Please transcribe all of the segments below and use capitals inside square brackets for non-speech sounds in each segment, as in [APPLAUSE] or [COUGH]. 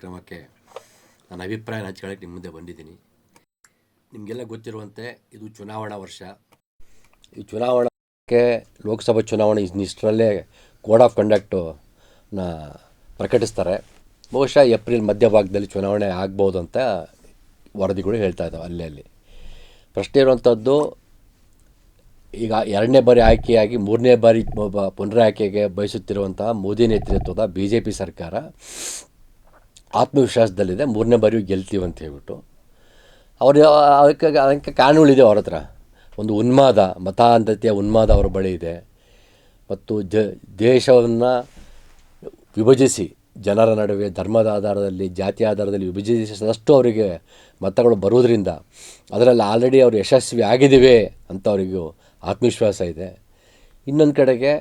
ಕಾರ್ಯಕ್ರಮಕ್ಕೆ ನನ್ನ ಅಭಿಪ್ರಾಯ ಹಂಚ್ಕೊಳ್ಳೋಕ್ಕೆ ನಿಮ್ಮ ಮುಂದೆ ಬಂದಿದ್ದೀನಿ. ನಿಮಗೆಲ್ಲ ಗೊತ್ತಿರುವಂತೆ ಇದು ಚುನಾವಣಾ ವರ್ಷ. ಈ ಚುನಾವಣೆಗೆ ಲೋಕಸಭಾ ಚುನಾವಣೆ ಇಷ್ಟರಲ್ಲೇ ಕೋಡ್ ಆಫ್ ಕಂಡಕ್ಟನ್ನ ಪ್ರಕಟಿಸ್ತಾರೆ. ಬಹುಶಃ ಏಪ್ರಿಲ್ ಮಧ್ಯಭಾಗದಲ್ಲಿ ಚುನಾವಣೆ ಆಗ್ಬೋದು ಅಂತ ವರದಿಗಳು ಹೇಳ್ತಾ ಇದ್ದಾವೆ ಅಲ್ಲೇ ಅಲ್ಲಿ. ಪ್ರಶ್ನೆ ಇರುವಂಥದ್ದು ಈಗ ಎರಡನೇ ಬಾರಿ ಆಯ್ಕೆಯಾಗಿ ಮೂರನೇ ಬಾರಿ ಪುನರ್ ಪುನರಾಯ್ಕೆಗೆ ಬಯಸುತ್ತಿರುವಂತಹ ಮೋದಿ ನೇತೃತ್ವದ ಬಿ ಜೆ ಪಿ ಸರ್ಕಾರ ಆತ್ಮವಿಶ್ವಾಸದಲ್ಲಿದೆ, ಮೂರನೇ ಬಾರಿಯೂ ಗೆಲ್ತೀವಿ ಅಂತ ಹೇಳ್ಬಿಟ್ಟು. ಅವರು ಅದಕ್ಕೆ ಅದಕ್ಕೆ ಕಾರಣಗಳಿದೆ ಅವ್ರ ಹತ್ರ. ಒಂದು ಉನ್ಮಾದ, ಮತಾಂಧತೆಯ ಉನ್ಮಾದ ಅವರ ಬಳಿ ಇದೆ. ಮತ್ತು ಜ, ದೇಶವನ್ನು ವಿಭಜಿಸಿ, ಜನರ ನಡುವೆ ಧರ್ಮದ ಆಧಾರದಲ್ಲಿ, ಜಾತಿ ಆಧಾರದಲ್ಲಿ ವಿಭಜಿಸಿದಷ್ಟು ಅವರಿಗೆ ಮತಗಳು ಬರುವುದರಿಂದ ಅದರಲ್ಲಿ ಆಲ್ರೆಡಿ ಅವರು ಯಶಸ್ವಿ ಆಗಿದ್ದೀವಿ ಅಂತ ಅವರಿಗೂ ಆತ್ಮವಿಶ್ವಾಸ ಇದೆ. ಇನ್ನೊಂದು ಕಡೆಗೆ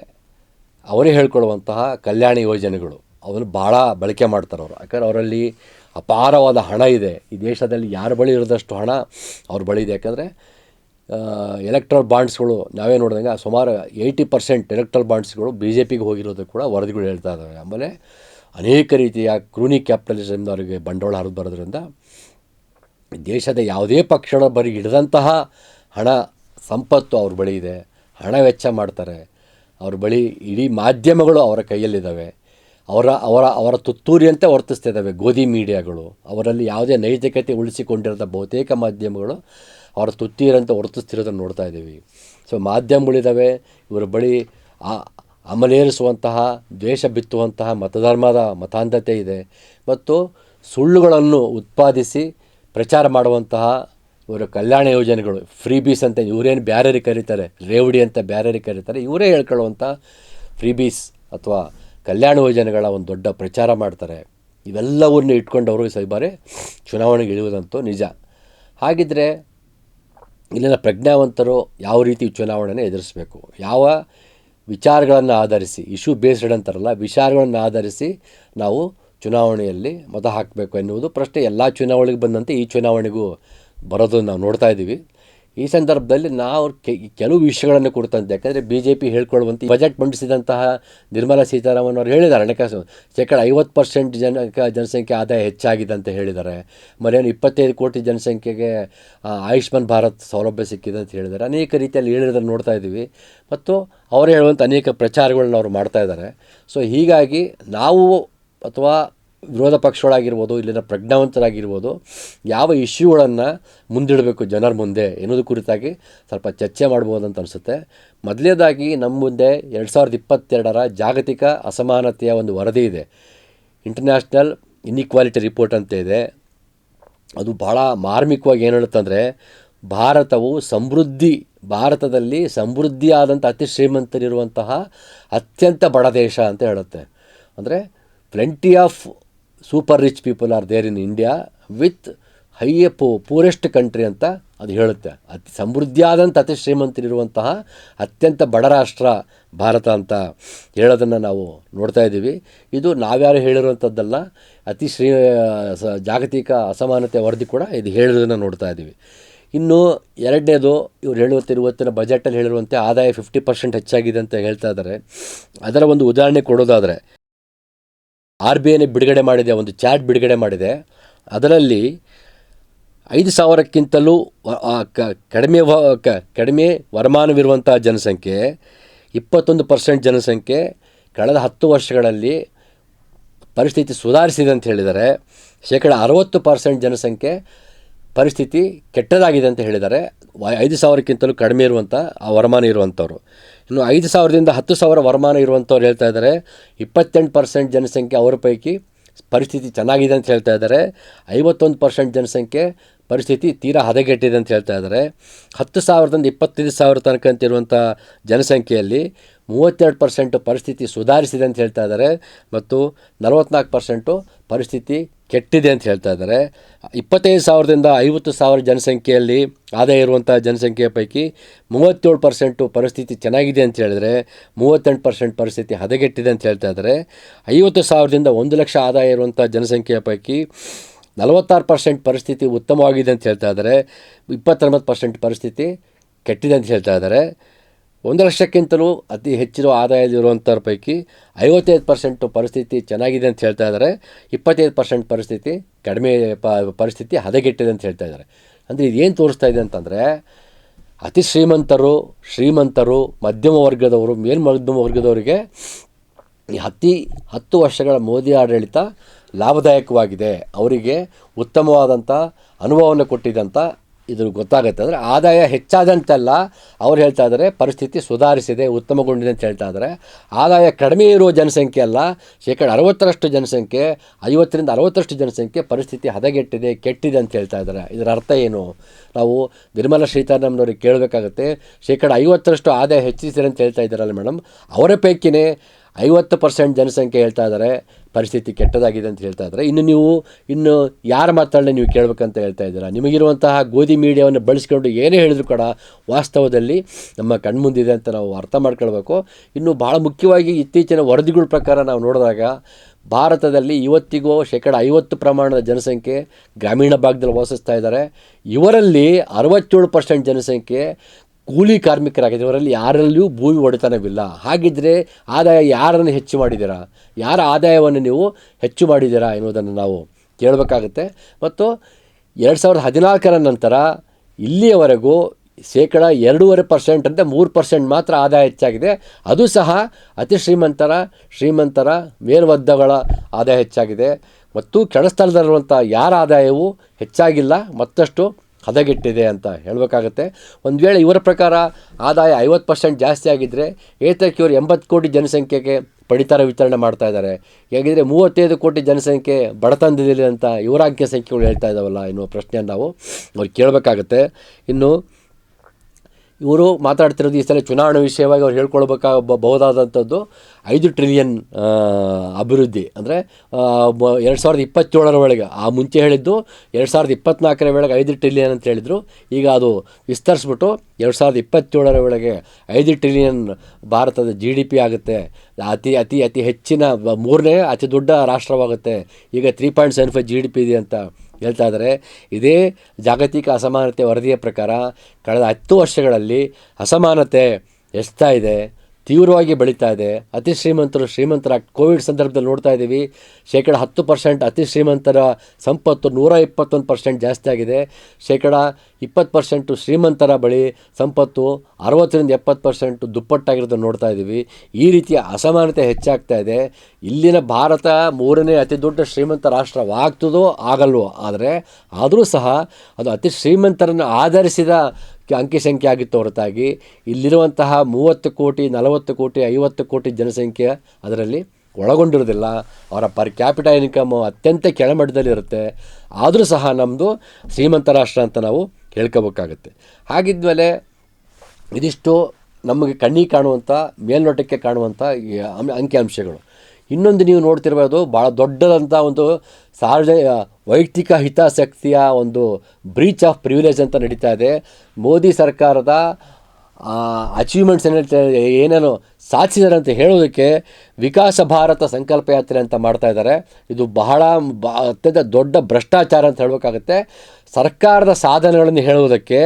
ಅವರೇ ಹೇಳ್ಕೊಳ್ಳುವಂತಹ ಕಲ್ಯಾಣ ಯೋಜನೆಗಳು. ಅವನ್ನು ಭಾಳ ಬಳಕೆ ಮಾಡ್ತಾರೆ ಅವರು. ಯಾಕಂದ್ರೆ ಅವರಲ್ಲಿ ಅಪಾರವಾದ ಹಣ ಇದೆ. ಈ ದೇಶದಲ್ಲಿ ಯಾರ ಬಳಿ ಇರೋದಷ್ಟು ಹಣ ಅವ್ರ ಬಳಿ ಇದೆ. ಯಾಕಂದರೆ ಎಲೆಕ್ಟ್ರಲ್ ಬಾಂಡ್ಸ್ಗಳು ನಾವೇ ನೋಡಿದಂಗೆ ಸುಮಾರು ಏಯ್ಟಿ ಪರ್ಸೆಂಟ್ ಎಲೆಕ್ಟ್ರಲ್ ಬಾಂಡ್ಸ್ಗಳು ಬಿ ಜೆ ಪಿಗೆ ಹೋಗಿರೋದು ಕೂಡ ವರದಿಗಳು ಹೇಳ್ತಾ ಇದ್ದಾವೆ ಆಮೇಲೆ ಅನೇಕ ರೀತಿಯ ಕ್ರೂನಿ ಕ್ಯಾಪಿಟಲಿಸಮ್ದ ಅವರಿಗೆ ಬಂಡವಾಳ ಹರಿದು ಬರೋದ್ರಿಂದ ದೇಶದ ಯಾವುದೇ ಪಕ್ಷದ ಬರಿ ಹಿಡಿದಂತಹ ಹಣ, ಸಂಪತ್ತು ಅವ್ರ ಬಳಿ ಇದೆ. ಹಣ ವೆಚ್ಚ ಮಾಡ್ತಾರೆ. ಅವ್ರ ಬಳಿ ಇಡೀ ಮಾಧ್ಯಮಗಳು ಅವರ ಕೈಯಲ್ಲಿದ್ದಾವೆ. ಅವರ ಅವರ ಅವರ ತುತ್ತೂರಿಯಂತೆ ವರ್ತಿಸ್ತಾ ಇದ್ದಾವೆ ಗೋಧಿ ಮೀಡಿಯಾಗಳು. ಅವರಲ್ಲಿ ಯಾವುದೇ ನೈತಿಕತೆ ಉಳಿಸಿಕೊಂಡಿರೋ ಬಹುತೇಕ ಮಾಧ್ಯಮಗಳು ಅವರ ತುತ್ತೀರಂತೆ ವರ್ತಿಸ್ತಿರೋದನ್ನು ನೋಡ್ತಾ ಇದ್ದೀವಿ. ಸೊ, ಮಾಧ್ಯಮಗಳಿದ್ದಾವೆ, ಇವರ ಬಳಿ ಆ, ಅಮಲೇರಿಸುವಂತಹ, ದ್ವೇಷ ಬಿತ್ತುವಂತಹ ಮತಧರ್ಮದ ಮತಾಂಧತೆ ಇದೆ. ಮತ್ತು ಸುಳ್ಳುಗಳನ್ನು ಉತ್ಪಾದಿಸಿ ಪ್ರಚಾರ ಮಾಡುವಂತಹ ಇವರ ಕಲ್ಯಾಣ ಯೋಜನೆಗಳು ಫ್ರೀ ಬೀಸ್ ಅಂತ ಇವರೇನು ಬ್ಯಾರೇರಿಗೆ ಕರೀತಾರೆ, ರೇವಡಿ ಅಂತ ಬ್ಯಾರರಿಗೆ ಕರೀತಾರೆ, ಇವರೇ ಹೇಳ್ಕೊಳ್ಳುವಂಥ ಫ್ರೀ ಬೀಸ್ ಅಥವಾ ಕಲ್ಯಾಣ ಯೋಜನೆಗಳ ಒಂದು ದೊಡ್ಡ ಪ್ರಚಾರ ಮಾಡ್ತಾರೆ. ಇವೆಲ್ಲವನ್ನ ಇಟ್ಕೊಂಡವರು ಈ ಬಾರಿ ಚುನಾವಣೆಗೆ ಇಳಿಯುವುದಂತೂ ನಿಜ. ಹಾಗಿದ್ದರೆ ಇಲ್ಲಿನ ಪ್ರಜ್ಞಾವಂತರು ಯಾವ ರೀತಿ ಚುನಾವಣೆನ ಎದುರಿಸಬೇಕು? ಯಾವ ವಿಚಾರಗಳನ್ನು ಆಧರಿಸಿ ಇಶ್ಯೂ ಬೇಸ್ಡ್ ಅಂತಾರಲ್ಲ, ವಿಚಾರಗಳನ್ನು ಆಧರಿಸಿ ನಾವು ಚುನಾವಣೆಯಲ್ಲಿ ಮತ ಹಾಕಬೇಕು ಎನ್ನುವುದು ಪ್ರಶ್ನೆ. ಎಲ್ಲ ಚುನಾವಣೆಗೆ ಬಂದಂತೆ ಈ ಚುನಾವಣೆಗೂ ಬರೋದನ್ನು ನಾವು ನೋಡ್ತಾ ಇದ್ದೀವಿ. ಈ ಸಂದರ್ಭದಲ್ಲಿ ನಾವು ಕೆಲವು ವಿಷಯಗಳನ್ನು ಕೊಡ್ತಂತೆ. ಯಾಕಂದರೆ ಬಿ ಜೆ ಪಿ ಹೇಳ್ಕೊಳ್ಳುವಂತೆ ಬಜೆಟ್ ಮಂಡಿಸಿದಂತಹ ನಿರ್ಮಲಾ ಸೀತಾರಾಮನ್ ಅವರು ಹೇಳಿದ್ದಾರೆ. ಹಣಕಾಸು ಶೇಕಡ ಐವತ್ತು ಪರ್ಸೆಂಟ್ ಜನ ಜನಸಂಖ್ಯೆ ಆದಾಯ ಹೆಚ್ಚಾಗಿದೆ ಅಂತ ಹೇಳಿದ್ದಾರೆ. ಮರೇನು ಇಪ್ಪತ್ತೈದು ಕೋಟಿ ಜನಸಂಖ್ಯೆಗೆ ಆಯುಷ್ಮಾನ್ ಭಾರತ್ ಸೌಲಭ್ಯ ಸಿಕ್ಕಿದೆ ಅಂತ ಹೇಳಿದ್ದಾರೆ. ಅನೇಕ ರೀತಿಯಲ್ಲಿ ಹೇಳಿರೋದನ್ನು ನೋಡ್ತಾ ಇದ್ದೀವಿ. ಮತ್ತು ಅವರು ಹೇಳುವಂಥ ಅನೇಕ ಪ್ರಚಾರಗಳನ್ನ ಅವರು ಮಾಡ್ತಾ ಇದ್ದಾರೆ. ಸೊ ಹೀಗಾಗಿ ನಾವು ಅಥವಾ ವಿರೋಧ ಪಕ್ಷಗಳಾಗಿರ್ಬೋದು, ಇಲ್ಲಿನ ಪ್ರಜ್ಞಾವಂತರಾಗಿರ್ಬೋದು, ಯಾವ ಇಶ್ಯೂಗಳನ್ನು ಮುಂದಿಡಬೇಕು ಜನರ ಮುಂದೆ ಎನ್ನುವುದು ಕುರಿತಾಗಿ ಸ್ವಲ್ಪ ಚರ್ಚೆ ಮಾಡ್ಬೋದು ಅಂತ ಅನಿಸುತ್ತೆ. ಮೊದಲನೇದಾಗಿ ನಮ್ಮ ಮುಂದೆ ಎರಡು ಸಾವಿರದ ಇಪ್ಪತ್ತೆರಡರ ಜಾಗತಿಕ ಅಸಮಾನತೆಯ ಒಂದು ವರದಿ ಇದೆ. ಇಂಟರ್ನ್ಯಾಷನಲ್ ಇನ್ಇಕ್ವಾಲಿಟಿ ರಿಪೋರ್ಟ್ ಅಂತ ಇದೆ. ಅದು ಭಾಳ ಮಾರ್ಮಿಕವಾಗಿ ಏನು ಹೇಳುತ್ತಂದರೆ ಭಾರತವು ಸಮೃದ್ಧಿ, ಭಾರತದಲ್ಲಿ ಸಮೃದ್ಧಿಯಾದಂಥ ಅತಿ ಶ್ರೀಮಂತರಿರುವಂತಹ ಅತ್ಯಂತ ಬಡ ದೇಶ ಅಂತ ಹೇಳುತ್ತೆ. ಅಂದರೆ plenty of super rich people are there in India with higher ಪೂ ಪೂರೆಸ್ಟ್ ಕಂಟ್ರಿ ಅಂತ ಅದು ಹೇಳುತ್ತೆ. ಅತಿ ಸಮೃದ್ಧಿಯಾದಂಥ ಅತಿ ಶ್ರೀಮಂತರಿರುವಂತಹ ಅತ್ಯಂತ ಬಡ ರಾಷ್ಟ್ರ ಭಾರತ ಅಂತ ಹೇಳೋದನ್ನು ನಾವು ನೋಡ್ತಾ ಇದ್ದೀವಿ. ಇದು ನಾವ್ಯಾರು ಹೇಳಿರುವಂಥದ್ದಲ್ಲ ಅತಿ ಶ್ರೀ ಜಾಗತಿಕ ಅಸಮಾನತೆ ವರದಿ ಕೂಡ ಇದು ಹೇಳಿರೋದನ್ನು ನೋಡ್ತಾ ಇದ್ದೀವಿ. ಇನ್ನು ಎರಡನೇದು, ಇವ್ರು ಹೇಳುವಂತೆ ಇವತ್ತಿನ ಬಜೆಟಲ್ಲಿ ಹೇಳಿರುವಂತೆ ಆದಾಯ ಫಿಫ್ಟಿ ಪರ್ಸೆಂಟ್ ಹೆಚ್ಚಾಗಿದೆ ಅಂತ ಹೇಳ್ತಾ ಇದ್ದಾರೆ. ಅದರ ಒಂದು ಉದಾಹರಣೆ ಕೊಡೋದಾದರೆ ಆರ್ ಬಿ ಐನೇ ಬಿಡುಗಡೆ ಮಾಡಿದೆ, ಒಂದು ಚಾಟ್ ಬಿಡುಗಡೆ ಮಾಡಿದೆ. ಅದರಲ್ಲಿ ಐದು ಸಾವಿರಕ್ಕಿಂತಲೂ ಕ- ಕಡಿಮೆ ವ, ಕ- ಕಡಿಮೆ ವರಮಾನವಿರುವಂಥ ಜನಸಂಖ್ಯೆ, ಇಪ್ಪತ್ತೊಂದು ಪರ್ಸೆಂಟ್ ಜನಸಂಖ್ಯೆ, ಕಳೆದ ಹತ್ತು ವರ್ಷಗಳಲ್ಲಿ ಪರಿಸ್ಥಿತಿ ಸುಧಾರಿಸಿದೆ ಅಂತ ಹೇಳಿದರೆ ಶೇಕಡ ಅರವತ್ತು ಪರ್ಸೆಂಟ್ ಜನಸಂಖ್ಯೆ ಪರಿಸ್ಥಿತಿ ಕೆಟ್ಟದಾಗಿದೆ ಅಂತ ಹೇಳಿದರೆ ಐದು ಸಾವಿರಕ್ಕಿಂತಲೂ ಕಡಿಮೆ ಇರುವಂಥ ಆ ವರಮಾನ ಇರುವಂಥವ್ರು. ಇನ್ನು ಐದು ಸಾವಿರದಿಂದ ಹತ್ತು ಸಾವಿರ ವರಮಾನ ಇರುವಂಥವ್ರು ಹೇಳ್ತಾ ಇದ್ದಾರೆ. ಇಪ್ಪತ್ತೆಂಟು ಪರ್ಸೆಂಟ್ ಜನಸಂಖ್ಯೆ ಅವರ ಪೈಕಿ ಪರಿಸ್ಥಿತಿ ಚೆನ್ನಾಗಿದೆ ಅಂತ ಹೇಳ್ತಾ ಇದ್ದಾರೆ. ಐವತ್ತೊಂದು ಪರ್ಸೆಂಟ್ ಜನಸಂಖ್ಯೆ ಪರಿಸ್ಥಿತಿ ತೀರಾ ಹದಗೆಟ್ಟಿದೆ ಅಂತ ಹೇಳ್ತಾ ಇದ್ದಾರೆ. ಹತ್ತು ಸಾವಿರದಿಂದ ಇಪ್ಪತ್ತೈದು ಸಾವಿರ ತನಕ ಅಂತಿರುವಂಥ ಜನಸಂಖ್ಯೆಯಲ್ಲಿ ಮೂವತ್ತೆರಡು ಪರ್ಸೆಂಟು ಪರಿಸ್ಥಿತಿ ಸುಧಾರಿಸಿದೆ ಅಂತ ಹೇಳ್ತಾ ಇದ್ದಾರೆ ಮತ್ತು ನಲವತ್ನಾಲ್ಕು ಪರ್ಸೆಂಟು ಪರಿಸ್ಥಿತಿ ಕೆಟ್ಟಿದೆ ಅಂತ ಹೇಳ್ತಾ ಇದ್ದಾರೆ. ಇಪ್ಪತ್ತೈದು ಸಾವಿರದಿಂದ ಐವತ್ತು ಸಾವಿರ ಜನಸಂಖ್ಯೆಯಲ್ಲಿ ಆದಾಯ ಇರುವಂಥ ಜನಸಂಖ್ಯೆಯ ಪೈಕಿ ಮೂವತ್ತೇಳು ಪರ್ಸೆಂಟು ಪರಿಸ್ಥಿತಿ ಚೆನ್ನಾಗಿದೆ ಅಂತ ಹೇಳಿದರೆ ಮೂವತ್ತೆಂಟು ಪರ್ಸೆಂಟ್ ಪರಿಸ್ಥಿತಿ ಹದಗೆಟ್ಟಿದೆ ಅಂತ ಹೇಳ್ತಾ ಇದ್ದಾರೆ. ಐವತ್ತು ಸಾವಿರದಿಂದ ಒಂದು ಲಕ್ಷ ಆದಾಯ ಇರುವಂಥ ಜನಸಂಖ್ಯೆಯ ಪೈಕಿ ನಲವತ್ತಾರು ಪರ್ಸೆಂಟ್ ಪರಿಸ್ಥಿತಿ ಉತ್ತಮವಾಗಿದೆ ಅಂತ ಹೇಳ್ತಾ ಇದ್ದಾರೆ. ಇಪ್ಪತ್ತೊಂಬತ್ತು ಪರ್ಸೆಂಟ್ ಪರಿಸ್ಥಿತಿ ಕೆಟ್ಟಿದೆ ಅಂತ ಹೇಳ್ತಾ ಇದ್ದಾರೆ. ಒಂದು ಲಕ್ಷಕ್ಕಿಂತಲೂ ಅತಿ ಹೆಚ್ಚಿನ ಆದಾಯದಲ್ಲಿರುವಂಥವ್ರ ಪೈಕಿ ಐವತ್ತೈದು ಪರ್ಸೆಂಟು ಪರಿಸ್ಥಿತಿ ಚೆನ್ನಾಗಿದೆ ಅಂತ ಹೇಳ್ತಾ ಇದ್ದಾರೆ. ಇಪ್ಪತ್ತೈದು ಪರ್ಸೆಂಟ್ ಪರಿಸ್ಥಿತಿ ಕಡಿಮೆ ಪ, ಪರಿಸ್ಥಿತಿ ಹದಗೆಟ್ಟಿದೆ ಅಂತ ಹೇಳ್ತಾ ಇದ್ದಾರೆ. ಅಂದರೆ ಇದೇನು ತೋರಿಸ್ತಾ ಇದೆ ಅಂತಂದರೆ, ಅತಿ ಶ್ರೀಮಂತರು ಶ್ರೀಮಂತರು, ಮಧ್ಯಮ ವರ್ಗದವರು, ಮೇಲ್ ಮಧ್ಯಮ ವರ್ಗದವರಿಗೆ ಈ ಅತಿ ಹತ್ತು ವರ್ಷಗಳ ಮೋದಿ ಆಡಳಿತ ಲಾಭದಾಯಕವಾಗಿದೆ. ಅವರಿಗೆ ಉತ್ತಮವಾದಂಥ ಅನುಭವವನ್ನು ಕೊಟ್ಟಿದೆ ಅಂತ ಇದು ಗೊತ್ತಾಗುತ್ತೆ. ಅಂದರೆ ಆದಾಯ ಹೆಚ್ಚಾದಂತೆಲ್ಲ ಅವ್ರು ಹೇಳ್ತಾ ಇದ್ದಾರೆ ಪರಿಸ್ಥಿತಿ ಸುಧಾರಿಸಿದೆ, ಉತ್ತಮಗೊಂಡಿದೆ ಅಂತ ಹೇಳ್ತಾ ಇದ್ದಾರೆ ಆದಾಯ ಕಡಿಮೆ ಇರುವ ಜನಸಂಖ್ಯೆ ಅಲ್ಲ, ಶೇಕಡ ಅರವತ್ತರಷ್ಟು ಜನಸಂಖ್ಯೆ, ಐವತ್ತರಿಂದ ಅರವತ್ತರಷ್ಟು ಜನಸಂಖ್ಯೆ ಪರಿಸ್ಥಿತಿ ಹದಗೆಟ್ಟಿದೆ, ಕೆಟ್ಟಿದೆ ಅಂತ ಹೇಳ್ತಾ ಇದ್ದಾರೆ ಇದರ ಅರ್ಥ ಏನು? ನಾವು ನಿರ್ಮಲಾ ಸೀತಾರಾಮನವ್ರಿಗೆ ಕೇಳಬೇಕಾಗುತ್ತೆ, ಶೇಕಡ ಐವತ್ತರಷ್ಟು ಆದಾಯ ಹೆಚ್ಚಿಸಿದೆ ಅಂತ ಹೇಳ್ತಾ ಇದ್ದಾರಲ್ಲ ಮೇಡಮ್ ಅವರ ಪೈಕಿನೇ ಐವತ್ತು ಪರ್ಸೆಂಟ್ ಜನಸಂಖ್ಯೆ ಹೇಳ್ತಾ ಇದ್ದಾರೆ, ಪರಿಸ್ಥಿತಿ ಕೆಟ್ಟದಾಗಿದೆ ಅಂತ ಹೇಳ್ತಾ ಇದ್ದಾರೆ. ಇನ್ನು ನೀವು, ಇನ್ನು ಯಾರು ಮಾತಾಡಲಿ ನೀವು ಕೇಳಬೇಕಂತ ಹೇಳ್ತಾ ಇದ್ದೀರಾ? ನಿಮಗಿರುವಂತಹ ಗೋಧಿ ಮೀಡಿಯಾವನ್ನು ಬಳಸ್ಕೊಂಡು ಏನೇ ಹೇಳಿದ್ರು ಕೂಡ ವಾಸ್ತವದಲ್ಲಿ ನಮ್ಮ ಕಣ್ಮುಂದಿದೆ ಅಂತ ನಾವು ಅರ್ಥ ಮಾಡ್ಕೊಳ್ಬೇಕು. ಇನ್ನು ಭಾಳ ಮುಖ್ಯವಾಗಿ ಇತ್ತೀಚಿನ ವರದಿಗಳ ಪ್ರಕಾರ ನಾವು ನೋಡಿದಾಗ, ಭಾರತದಲ್ಲಿ ಇವತ್ತಿಗೂ ಶೇಕಡ ಐವತ್ತು ಪ್ರಮಾಣದ ಜನಸಂಖ್ಯೆ ಗ್ರಾಮೀಣ ಭಾಗದಲ್ಲಿ ವಾಸಿಸ್ತಾ ಇದ್ದಾರೆ. ಇವರಲ್ಲಿ ಅರವತ್ತೇಳು ಪರ್ಸೆಂಟ್ ಜನಸಂಖ್ಯೆ ಕೂಲಿ ಕಾರ್ಮಿಕರಾಗಿದೆ ಅವರಲ್ಲಿ ಯಾರಲ್ಲಿಯೂ ಭೂಮಿ ಒಡೆತನವಿಲ್ಲ. ಹಾಗಿದ್ದರೆ ಆದಾಯ ಯಾರನ್ನು ಹೆಚ್ಚು ಮಾಡಿದ್ದೀರಾ? ಯಾರ ಆದಾಯವನ್ನು ನೀವು ಹೆಚ್ಚು ಮಾಡಿದ್ದೀರಾ ಎನ್ನುವುದನ್ನು ನಾವು ಕೇಳಬೇಕಾಗುತ್ತೆ. ಮತ್ತು ಎರಡು ಸಾವಿರದ ಹದಿನಾಲ್ಕರ ನಂತರ ಇಲ್ಲಿಯವರೆಗೂ ಶೇಕಡ ಎರಡೂವರೆ ಪರ್ಸೆಂಟ್ ಅಂತ ಮೂರು ಪರ್ಸೆಂಟ್ ಮಾತ್ರ ಆದಾಯ ಹೆಚ್ಚಾಗಿದೆ. ಅದು ಸಹ ಅತಿ ಶ್ರೀಮಂತರ ಶ್ರೀಮಂತರ ಮೇಲ್ವರ್ಗಗಳ ಆದಾಯ ಹೆಚ್ಚಾಗಿದೆ. ಮತ್ತು ಕೆಳಸ್ಥಳದಲ್ಲಿರುವಂಥ ಯಾರ ಆದಾಯವು ಹೆಚ್ಚಾಗಿಲ್ಲ. ಮತ್ತಷ್ಟು ಹದಗೆಟ್ಟಿದೆ ಅಂತ ಹೇಳಬೇಕಾಗತ್ತೆ. ಒಂದು ವೇಳೆ ಇವರ ಪ್ರಕಾರ ಆದಾಯ ಐವತ್ತು ಪರ್ಸೆಂಟ್ ಜಾಸ್ತಿ ಆಗಿದ್ದರೆ ಏತಕ್ಕೆ ಇವರು ಎಂಬತ್ತು ಕೋಟಿ ಜನಸಂಖ್ಯೆಗೆ ಪಡಿತರ ವಿತರಣೆ ಮಾಡ್ತಾ ಇದ್ದಾರೆ. ಹೇಗಿದ್ರೆ ಮೂವತ್ತೈದು ಕೋಟಿ ಜನಸಂಖ್ಯೆ ಬಡತನದಲ್ಲಿದೆ ಅಂತ ಇವರ ಸಂಖ್ಯೆಗಳು ಹೇಳ್ತಾ ಇದ್ದಾವಲ್ಲ ಎನ್ನುವ ಪ್ರಶ್ನೆಯನ್ನು ನಾವು ಅವ್ರಿಗೆ ಕೇಳಬೇಕಾಗತ್ತೆ. ಇನ್ನು ಇವರು ಮಾತಾಡ್ತಿರೋದು ಈ ಸಲ ಚುನಾವಣೆ ವಿಷಯವಾಗಿ ಅವ್ರು ಹೇಳ್ಕೊಳ್ಬೇಕಾಗಬಹುದಾದಂಥದ್ದು ಐದು ಟ್ರಿಲಿಯನ್ ಅಭಿವೃದ್ಧಿ. ಅಂದರೆ ಎರಡು ಸಾವಿರದ ಇಪ್ಪತ್ತೇಳರ ಒಳಗೆ. ಆ ಮುಂಚೆ ಹೇಳಿದ್ದು ಎರಡು ಸಾವಿರದ ಇಪ್ಪತ್ನಾಲ್ಕರ ಒಳಗೆ ಐದು ಟ್ರಿಲಿಯನ್ ಅಂತ ಹೇಳಿದರು. ಈಗ ಅದು ವಿಸ್ತರಿಸ್ಬಿಟ್ಟು ಎರಡು ಸಾವಿರದ ಇಪ್ಪತ್ತೇಳರ ಒಳಗೆ ಐದು ಟ್ರಿಲಿಯನ್ ಭಾರತದ ಜಿ ಡಿ ಪಿ ಆಗುತ್ತೆ. ಅತಿ ಅತಿ ಅತಿ ಹೆಚ್ಚಿನ, ಮೂರನೇ ಅತಿ ದೊಡ್ಡ ರಾಷ್ಟ್ರವಾಗುತ್ತೆ. ಈಗ three point seven five G D P ಇದೆ ಅಂತ. ಹೇಳ್ತಾ ಇದ್ದಾರೆ. ಇದೇ ಜಾಗತಿಕ ಅಸಮಾನತೆ ವರದಿಯ ಪ್ರಕಾರ ಕಳೆದ ಹತ್ತು ವರ್ಷಗಳಲ್ಲಿ ಅಸಮಾನತೆ ಎಸ್ತಾ ಇದೆ. ತೀವ್ರವಾಗಿ ಬೆಳೀತಾ ಇದೆ. ಅತಿ ಶ್ರೀಮಂತರು ಶ್ರೀಮಂತರ ಕೋವಿಡ್ ಸಂದರ್ಭದಲ್ಲಿ ನೋಡ್ತಾ ಇದ್ದೀವಿ ಶೇಕಡ ಹತ್ತು ಪರ್ಸೆಂಟ್ ಅತಿ ಶ್ರೀಮಂತರ ಸಂಪತ್ತು ನೂರ ಇಪ್ಪತ್ತೊಂದು ಪರ್ಸೆಂಟ್ ಜಾಸ್ತಿ ಆಗಿದೆ. ಶೇಕಡ ಇಪ್ಪತ್ತು ಪರ್ಸೆಂಟು ಶ್ರೀಮಂತರ ಬಳಿ ಸಂಪತ್ತು ಅರವತ್ತರಿಂದ ಎಪ್ಪತ್ತು ಪರ್ಸೆಂಟು ದುಪ್ಪಟ್ಟಾಗಿರೋದನ್ನು ನೋಡ್ತಾ ಇದ್ದೀವಿ ಈ ರೀತಿಯ ಅಸಮಾನತೆ ಹೆಚ್ಚಾಗ್ತಾ ಇದೆ. ಇಲ್ಲಿನ ಭಾರತ ಮೂರನೇ ಅತಿ ದೊಡ್ಡ ಶ್ರೀಮಂತ ರಾಷ್ಟ್ರವಾಗ್ತದೋ ಆಗಲ್ವೋ, ಆದರೆ ಆದರೂ ಸಹ ಅದು ಅತಿ ಶ್ರೀಮಂತರನ್ನು ಆಧರಿಸಿದ ಅಂಕಿ ಸಂಖ್ಯೆ ಆಗಿತ್ತು ಹೊರತಾಗಿ ಇಲ್ಲಿರುವಂತಹ ಮೂವತ್ತು ಕೋಟಿ, ನಲವತ್ತು ಕೋಟಿ, ಐವತ್ತು ಕೋಟಿ ಜನಸಂಖ್ಯೆ ಅದರಲ್ಲಿ ಒಳಗೊಂಡಿರೋದಿಲ್ಲ ಅವರ ಪರ್ ಕ್ಯಾಪಿಟಲ್ ಇನ್ಕಮ್ ಅತ್ಯಂತ ಕೆಳಮಟ್ಟದಲ್ಲಿರುತ್ತೆ ಆದರೂ ಸಹ ನಮ್ಮದು ಶ್ರೀಮಂತ ರಾಷ್ಟ್ರ ಅಂತ ನಾವು ಹೇಳ್ಕೋಬೇಕಾಗತ್ತೆ. ಹಾಗಿದ್ಮೇಲೆ ಇದಿಷ್ಟು ನಮಗೆ ಕಣ್ಣಿಗೆ ಕಾಣುವಂಥ ಮೇಲ್ನೋಟಕ್ಕೆ ಕಾಣುವಂಥ ಈ ಅಂಕಿ ಅಂಕಿಅಂಶಗಳು ಇನ್ನೊಂದು ನೀವು ನೋಡ್ತಿರ್ಬೋದು ಭಾಳ ದೊಡ್ಡದಂಥ ಒಂದು ಸಾರ್ವಜನಿಕ ವೈಯಕ್ತಿಕ ಹಿತಾಸಕ್ತಿಯ ಒಂದು ಬ್ರೀಚ್ ಆಫ್ ಪ್ರಿವಿಲೇಜ್ ಅಂತ ನಡೀತಾ ಇದೆ. ಮೋದಿ ಸರ್ಕಾರದ ಅಚೀವ್ಮೆಂಟ್ಸ್ ಏನು ಹೇಳ್ತಾ ಏನೇನು ಸಾಧಿಸಿದ್ದಾರೆ ಅಂತ ಹೇಳೋದಕ್ಕೆ ವಿಕಾಸ ಭಾರತ ಸಂಕಲ್ಪ ಯಾತ್ರೆ ಅಂತ ಮಾಡ್ತಾ ಇದ್ದಾರೆ. ಇದು ಬಹಳ ಅತ್ಯಂತ ದೊಡ್ಡ ಭ್ರಷ್ಟಾಚಾರ ಅಂತ ಹೇಳಬೇಕಾಗತ್ತೆ. ಸರ್ಕಾರದ ಸಾಧನೆಗಳನ್ನು ಹೇಳುವುದಕ್ಕೆ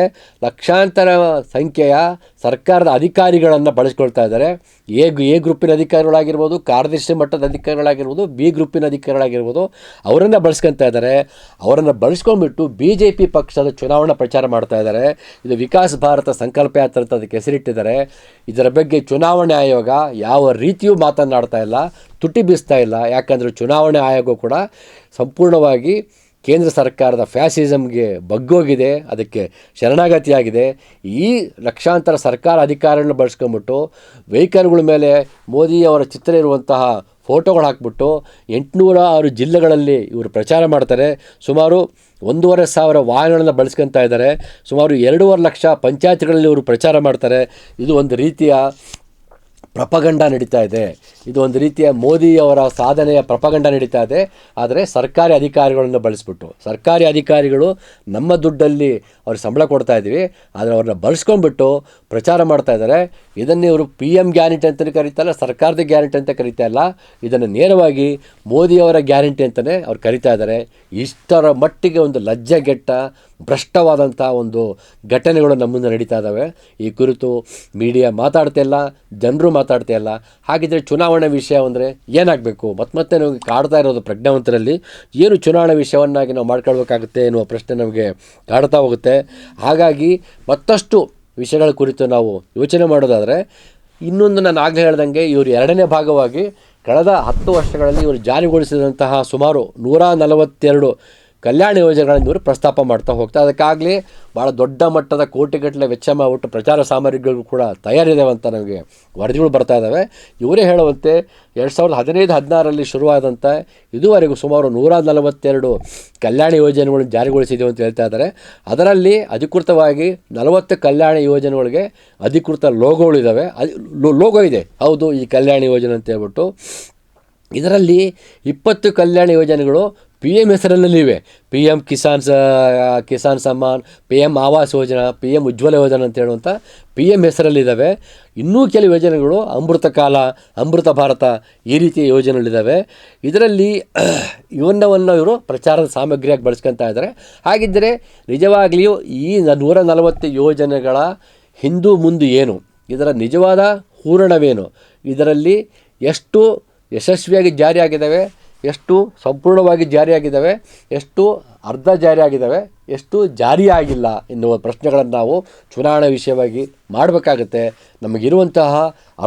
ಲಕ್ಷಾಂತರ ಸಂಖ್ಯೆಯ ಸರ್ಕಾರದ ಅಧಿಕಾರಿಗಳನ್ನು ಬಳಸ್ಕೊಳ್ತಾ ಇದ್ದಾರೆ. ಎ ಎ ಗ್ರೂಪಿನ ಅಧಿಕಾರಿಗಳಾಗಿರ್ಬೋದು, ಕಾರ್ಯದರ್ಶಿ ಮಟ್ಟದ ಅಧಿಕಾರಿಗಳಾಗಿರ್ಬೋದು, ಬಿ ಗ್ರೂಪಿನ ಅಧಿಕಾರಿಗಳಾಗಿರ್ಬೋದು, ಅವರನ್ನು ಬಳಸ್ಕೊತಾ ಇದ್ದಾರೆ. ಅವರನ್ನು ಬಳಸ್ಕೊಂಡ್ಬಿಟ್ಟು ಬಿ ಜೆ ಪಿ ಪಕ್ಷದ ಚುನಾವಣಾ ಪ್ರಚಾರ ಮಾಡ್ತಾ ಇದ್ದಾರೆ. ಇದು ವಿಕಾಸ ಭಾರತ ಸಂಕಲ್ಪ ಯಾತ್ರೆ ಅಂತ ಅದಕ್ಕೆ ಹೆಸರಿಟ್ಟಿದ್ದಾರೆ. ಇದರ ಬಗ್ಗೆ ಚುನಾವಣೆ ಆಯೋಗ ಯಾವ ರೀತಿಯೂ ಮಾತನಾಡ್ತಾ ಇಲ್ಲ, ತುಟಿ ಬೀಸ್ತಾ ಇಲ್ಲ. ಯಾಕಂದರೆ ಚುನಾವಣೆ ಆಯೋಗ ಕೂಡ ಸಂಪೂರ್ಣವಾಗಿ ಕೇಂದ್ರ ಸರ್ಕಾರದ ಫ್ಯಾಸಿಸಮ್ಗೆ ಬಗ್ಗೋಗಿದೆ, ಅದಕ್ಕೆ ಶರಣಾಗತಿಯಾಗಿದೆ. ಈ ಲಕ್ಷಾಂತರ ಸರ್ಕಾರ ಅಧಿಕಾರಿಗಳನ್ನ ಬಳಸ್ಕೊಂಬಿಟ್ಟು ವೆಹಿಕಲ್ಗಳ ಮೇಲೆ ಮೋದಿಯವರ ಚಿತ್ರ ಇರುವಂತಹ ಫೋಟೋಗಳು ಹಾಕ್ಬಿಟ್ಟು, ಎಂಟುನೂರ ಆರು ಜಿಲ್ಲೆಗಳಲ್ಲಿ ಇವರು ಪ್ರಚಾರ ಮಾಡ್ತಾರೆ. ಸುಮಾರು ಒಂದೂವರೆ ಸಾವಿರ ವಾಹನಗಳನ್ನು ಬಳಸ್ಕೊತಾ ಇದ್ದಾರೆ. ಸುಮಾರು ಎರಡೂವರೆ ಲಕ್ಷ ಪಂಚಾಯತ್ಗಳಲ್ಲಿ ಇವರು ಪ್ರಚಾರ ಮಾಡ್ತಾರೆ. ಇದು ಒಂದು ರೀತಿಯ ಪ್ರಪಗಂಡ ನಡೀತಾ ಇದೆ. ಇದು ಒಂದು ರೀತಿಯ ಮೋದಿಯವರ ಸಾಧನೆಯ ಪ್ರಪಗಂಡ ನಡೀತಾ ಇದೆ. ಆದರೆ ಸರ್ಕಾರಿ ಅಧಿಕಾರಿಗಳನ್ನು ಬಳಸಿಬಿಟ್ಟು, ಸರ್ಕಾರಿ ಅಧಿಕಾರಿಗಳು ನಮ್ಮ ದುಡ್ಡಲ್ಲಿ ಅವ್ರಿಗೆ ಸಂಬಳ ಕೊಡ್ತಾ ಇದ್ದೀವಿ, ಆದರೆ ಅವ್ರನ್ನ ಬಳಸ್ಕೊಂಡ್ಬಿಟ್ಟು ಪ್ರಚಾರ ಮಾಡ್ತಾ ಇದ್ದಾರೆ. ಇದನ್ನೇ ಇವರು ಪಿ ಎಂ ಗ್ಯಾರಂಟಿ ಅಂತಲೇ ಕರೀತಾ ಇಲ್ಲ, ಸರ್ಕಾರದ ಗ್ಯಾರಂಟಿ ಅಂತ ಕರೀತಾ ಇಲ್ಲ. ಇದನ್ನು ನೇರವಾಗಿ ಮೋದಿಯವರ ಗ್ಯಾರಂಟಿ ಅಂತಲೇ ಅವ್ರು ಕರಿತಾ ಇದ್ದಾರೆ. ಇಷ್ಟರ ಮಟ್ಟಿಗೆ ಒಂದು ಲಜ್ಜೆಗೆಟ್ಟ ಭ್ರಷ್ಟವಾದಂಥ ಒಂದು ಘಟನೆಗಳು ನಮ್ಮ ಮುಂದೆ ನಡೀತಾ ಇದ್ದಾವೆ ಈ ಕುರಿತು ಮೀಡಿಯಾ ಮಾತಾಡ್ತಾ ಇಲ್ಲ, ಜನರು ಮಾತಾಡ್ತಾ ಇಲ್ಲ. ಹಾಗಿದ್ರೆ ಚುನಾವಣೆ ವಿಷಯ ಅಂದರೆ ಏನಾಗಬೇಕು? ಮತ್ತೆ ಮತ್ತೆ ನಮಗೆ ಕಾಡ್ತಾ ಇರೋದು ಪ್ರಜ್ಞಾವಂತರಲ್ಲಿ ಏನು ಚುನಾವಣೆ ವಿಷಯವನ್ನಾಗಿ ನಾವು ಮಾಡ್ಕೊಳ್ಬೇಕಾಗುತ್ತೆ ಎನ್ನುವ ಪ್ರಶ್ನೆ ನಮಗೆ ಕಾಡ್ತಾ ಹೋಗುತ್ತೆ. ಹಾಗಾಗಿ ಮತ್ತಷ್ಟು ವಿಷಯಗಳ ಕುರಿತು ನಾವು ಯೋಚನೆ ಮಾಡೋದಾದರೆ, ಇನ್ನೊಂದು ನಾನು ಆಗಲೇ ಹೇಳ್ದಂಗೆ ಇವರು ಎರಡನೇ ಭಾಗವಾಗಿ ಕಳೆದ ಹತ್ತು ವರ್ಷಗಳಲ್ಲಿ ಇವರು ಜಾರಿಗೊಳಿಸಿದಂತಹ ಸುಮಾರು ನೂರ ನಲವತ್ತೆರಡು ಕಲ್ಯಾಣ ಯೋಜನೆಗಳನ್ನು ಇವರು ಪ್ರಸ್ತಾಪ ಮಾಡ್ತಾ ಹೋಗ್ತಾ ಅದಕ್ಕಾಗಲಿ ಭಾಳ ದೊಡ್ಡ ಮಟ್ಟದ ಕೋಟಿಗಟ್ಟಲೆ ವೆಚ್ಚ ಮಾಡಿಬಿಟ್ಟು ಪ್ರಚಾರ ಸಾಮಗ್ರಿಗಳು ಕೂಡ ತಯಾರಿದ್ದಾವೆ ಅಂತ ನಮಗೆ ವರದಿಗಳು ಬರ್ತಾ ಇದ್ದಾವೆ. ಇವರೇ ಹೇಳುವಂತೆ ಎರಡು ಸಾವಿರದ ಹದಿನೈದು, ಹದಿನಾರರಲ್ಲಿ ಶುರುವಾದಂಥ ಇದುವರೆಗೂ ಸುಮಾರು ನೂರ ನಲವತ್ತೆರಡು ಕಲ್ಯಾಣ ಯೋಜನೆಗಳನ್ನು ಜಾರಿಗೊಳಿಸಿದೆವು ಅಂತ ಹೇಳ್ತಾ ಇದ್ದಾರೆ. ಅದರಲ್ಲಿ ಅಧಿಕೃತವಾಗಿ ನಲವತ್ತು ಕಲ್ಯಾಣ ಯೋಜನೆಗಳಿಗೆ ಅಧಿಕೃತ ಲೋಗೋಗಳಿದ್ದಾವೆ ಅದು ಲೋಗೋ ಇದೆ. ಹೌದು, ಈ ಕಲ್ಯಾಣ ಯೋಜನೆ ಅಂತ ಹೇಳ್ಬಿಟ್ಟು. ಇದರಲ್ಲಿ ಇಪ್ಪತ್ತು ಕಲ್ಯಾಣ ಯೋಜನೆಗಳು ಪಿ ಎಂ ಹೆಸರಲ್ಲಿವೆ ಪಿ ಎಂ ಕಿಸಾನ್ ಸ Kisan Samman P M Awas Yojana P M ಉಜ್ವಲ ಯೋಜನಾ ಅಂತ ಹೇಳುವಂಥ ಪಿ ಎಂ ಹೆಸರಲ್ಲಿದ್ದಾವೆ. ಇನ್ನೂ ಕೆಲವು ಯೋಜನೆಗಳು ಅಮೃತ ಕಾಲ, ಅಮೃತ ಭಾರತ ಈ ರೀತಿಯ ಯೋಜನೆಗಳಿದ್ದಾವೆ. ಇದರಲ್ಲಿ [CLEARS THROAT] ಇವನ್ನವನ್ನು ಇವರು ಪ್ರಚಾರದ ಸಾಮಗ್ರಿಯಾಗಿ ಬಳಸ್ಕೊತಾ ಇದ್ದಾರೆ. ಹಾಗಿದ್ದರೆ ನಿಜವಾಗಲಿಯೂ ಈ ನೂರ ನಲವತ್ತು ಯೋಜನೆಗಳ ಹಿಂದೂ ಮುಂದೆ ಏನು? ಇದರ ನಿಜವಾದ ಹೂರಣವೇನು? ಇದರಲ್ಲಿ ಎಷ್ಟು ಯಶಸ್ವಿಯಾಗಿ ಜಾರಿಯಾಗಿದ್ದಾವೆ? ಎಷ್ಟು ಸಂಪೂರ್ಣವಾಗಿ ಜಾರಿಯಾಗಿದ್ದಾವೆ ಎಷ್ಟು ಅರ್ಧ ಜಾರಿ ಆಗಿದ್ದಾವೆ, ಎಷ್ಟು ಜಾರಿಯಾಗಿಲ್ಲ ಎನ್ನುವ ಪ್ರಶ್ನೆಗಳನ್ನು ನಾವು ಚುನಾವಣೆ ವಿಷಯವಾಗಿ ಮಾಡಬೇಕಾಗತ್ತೆ. ನಮಗಿರುವಂತಹ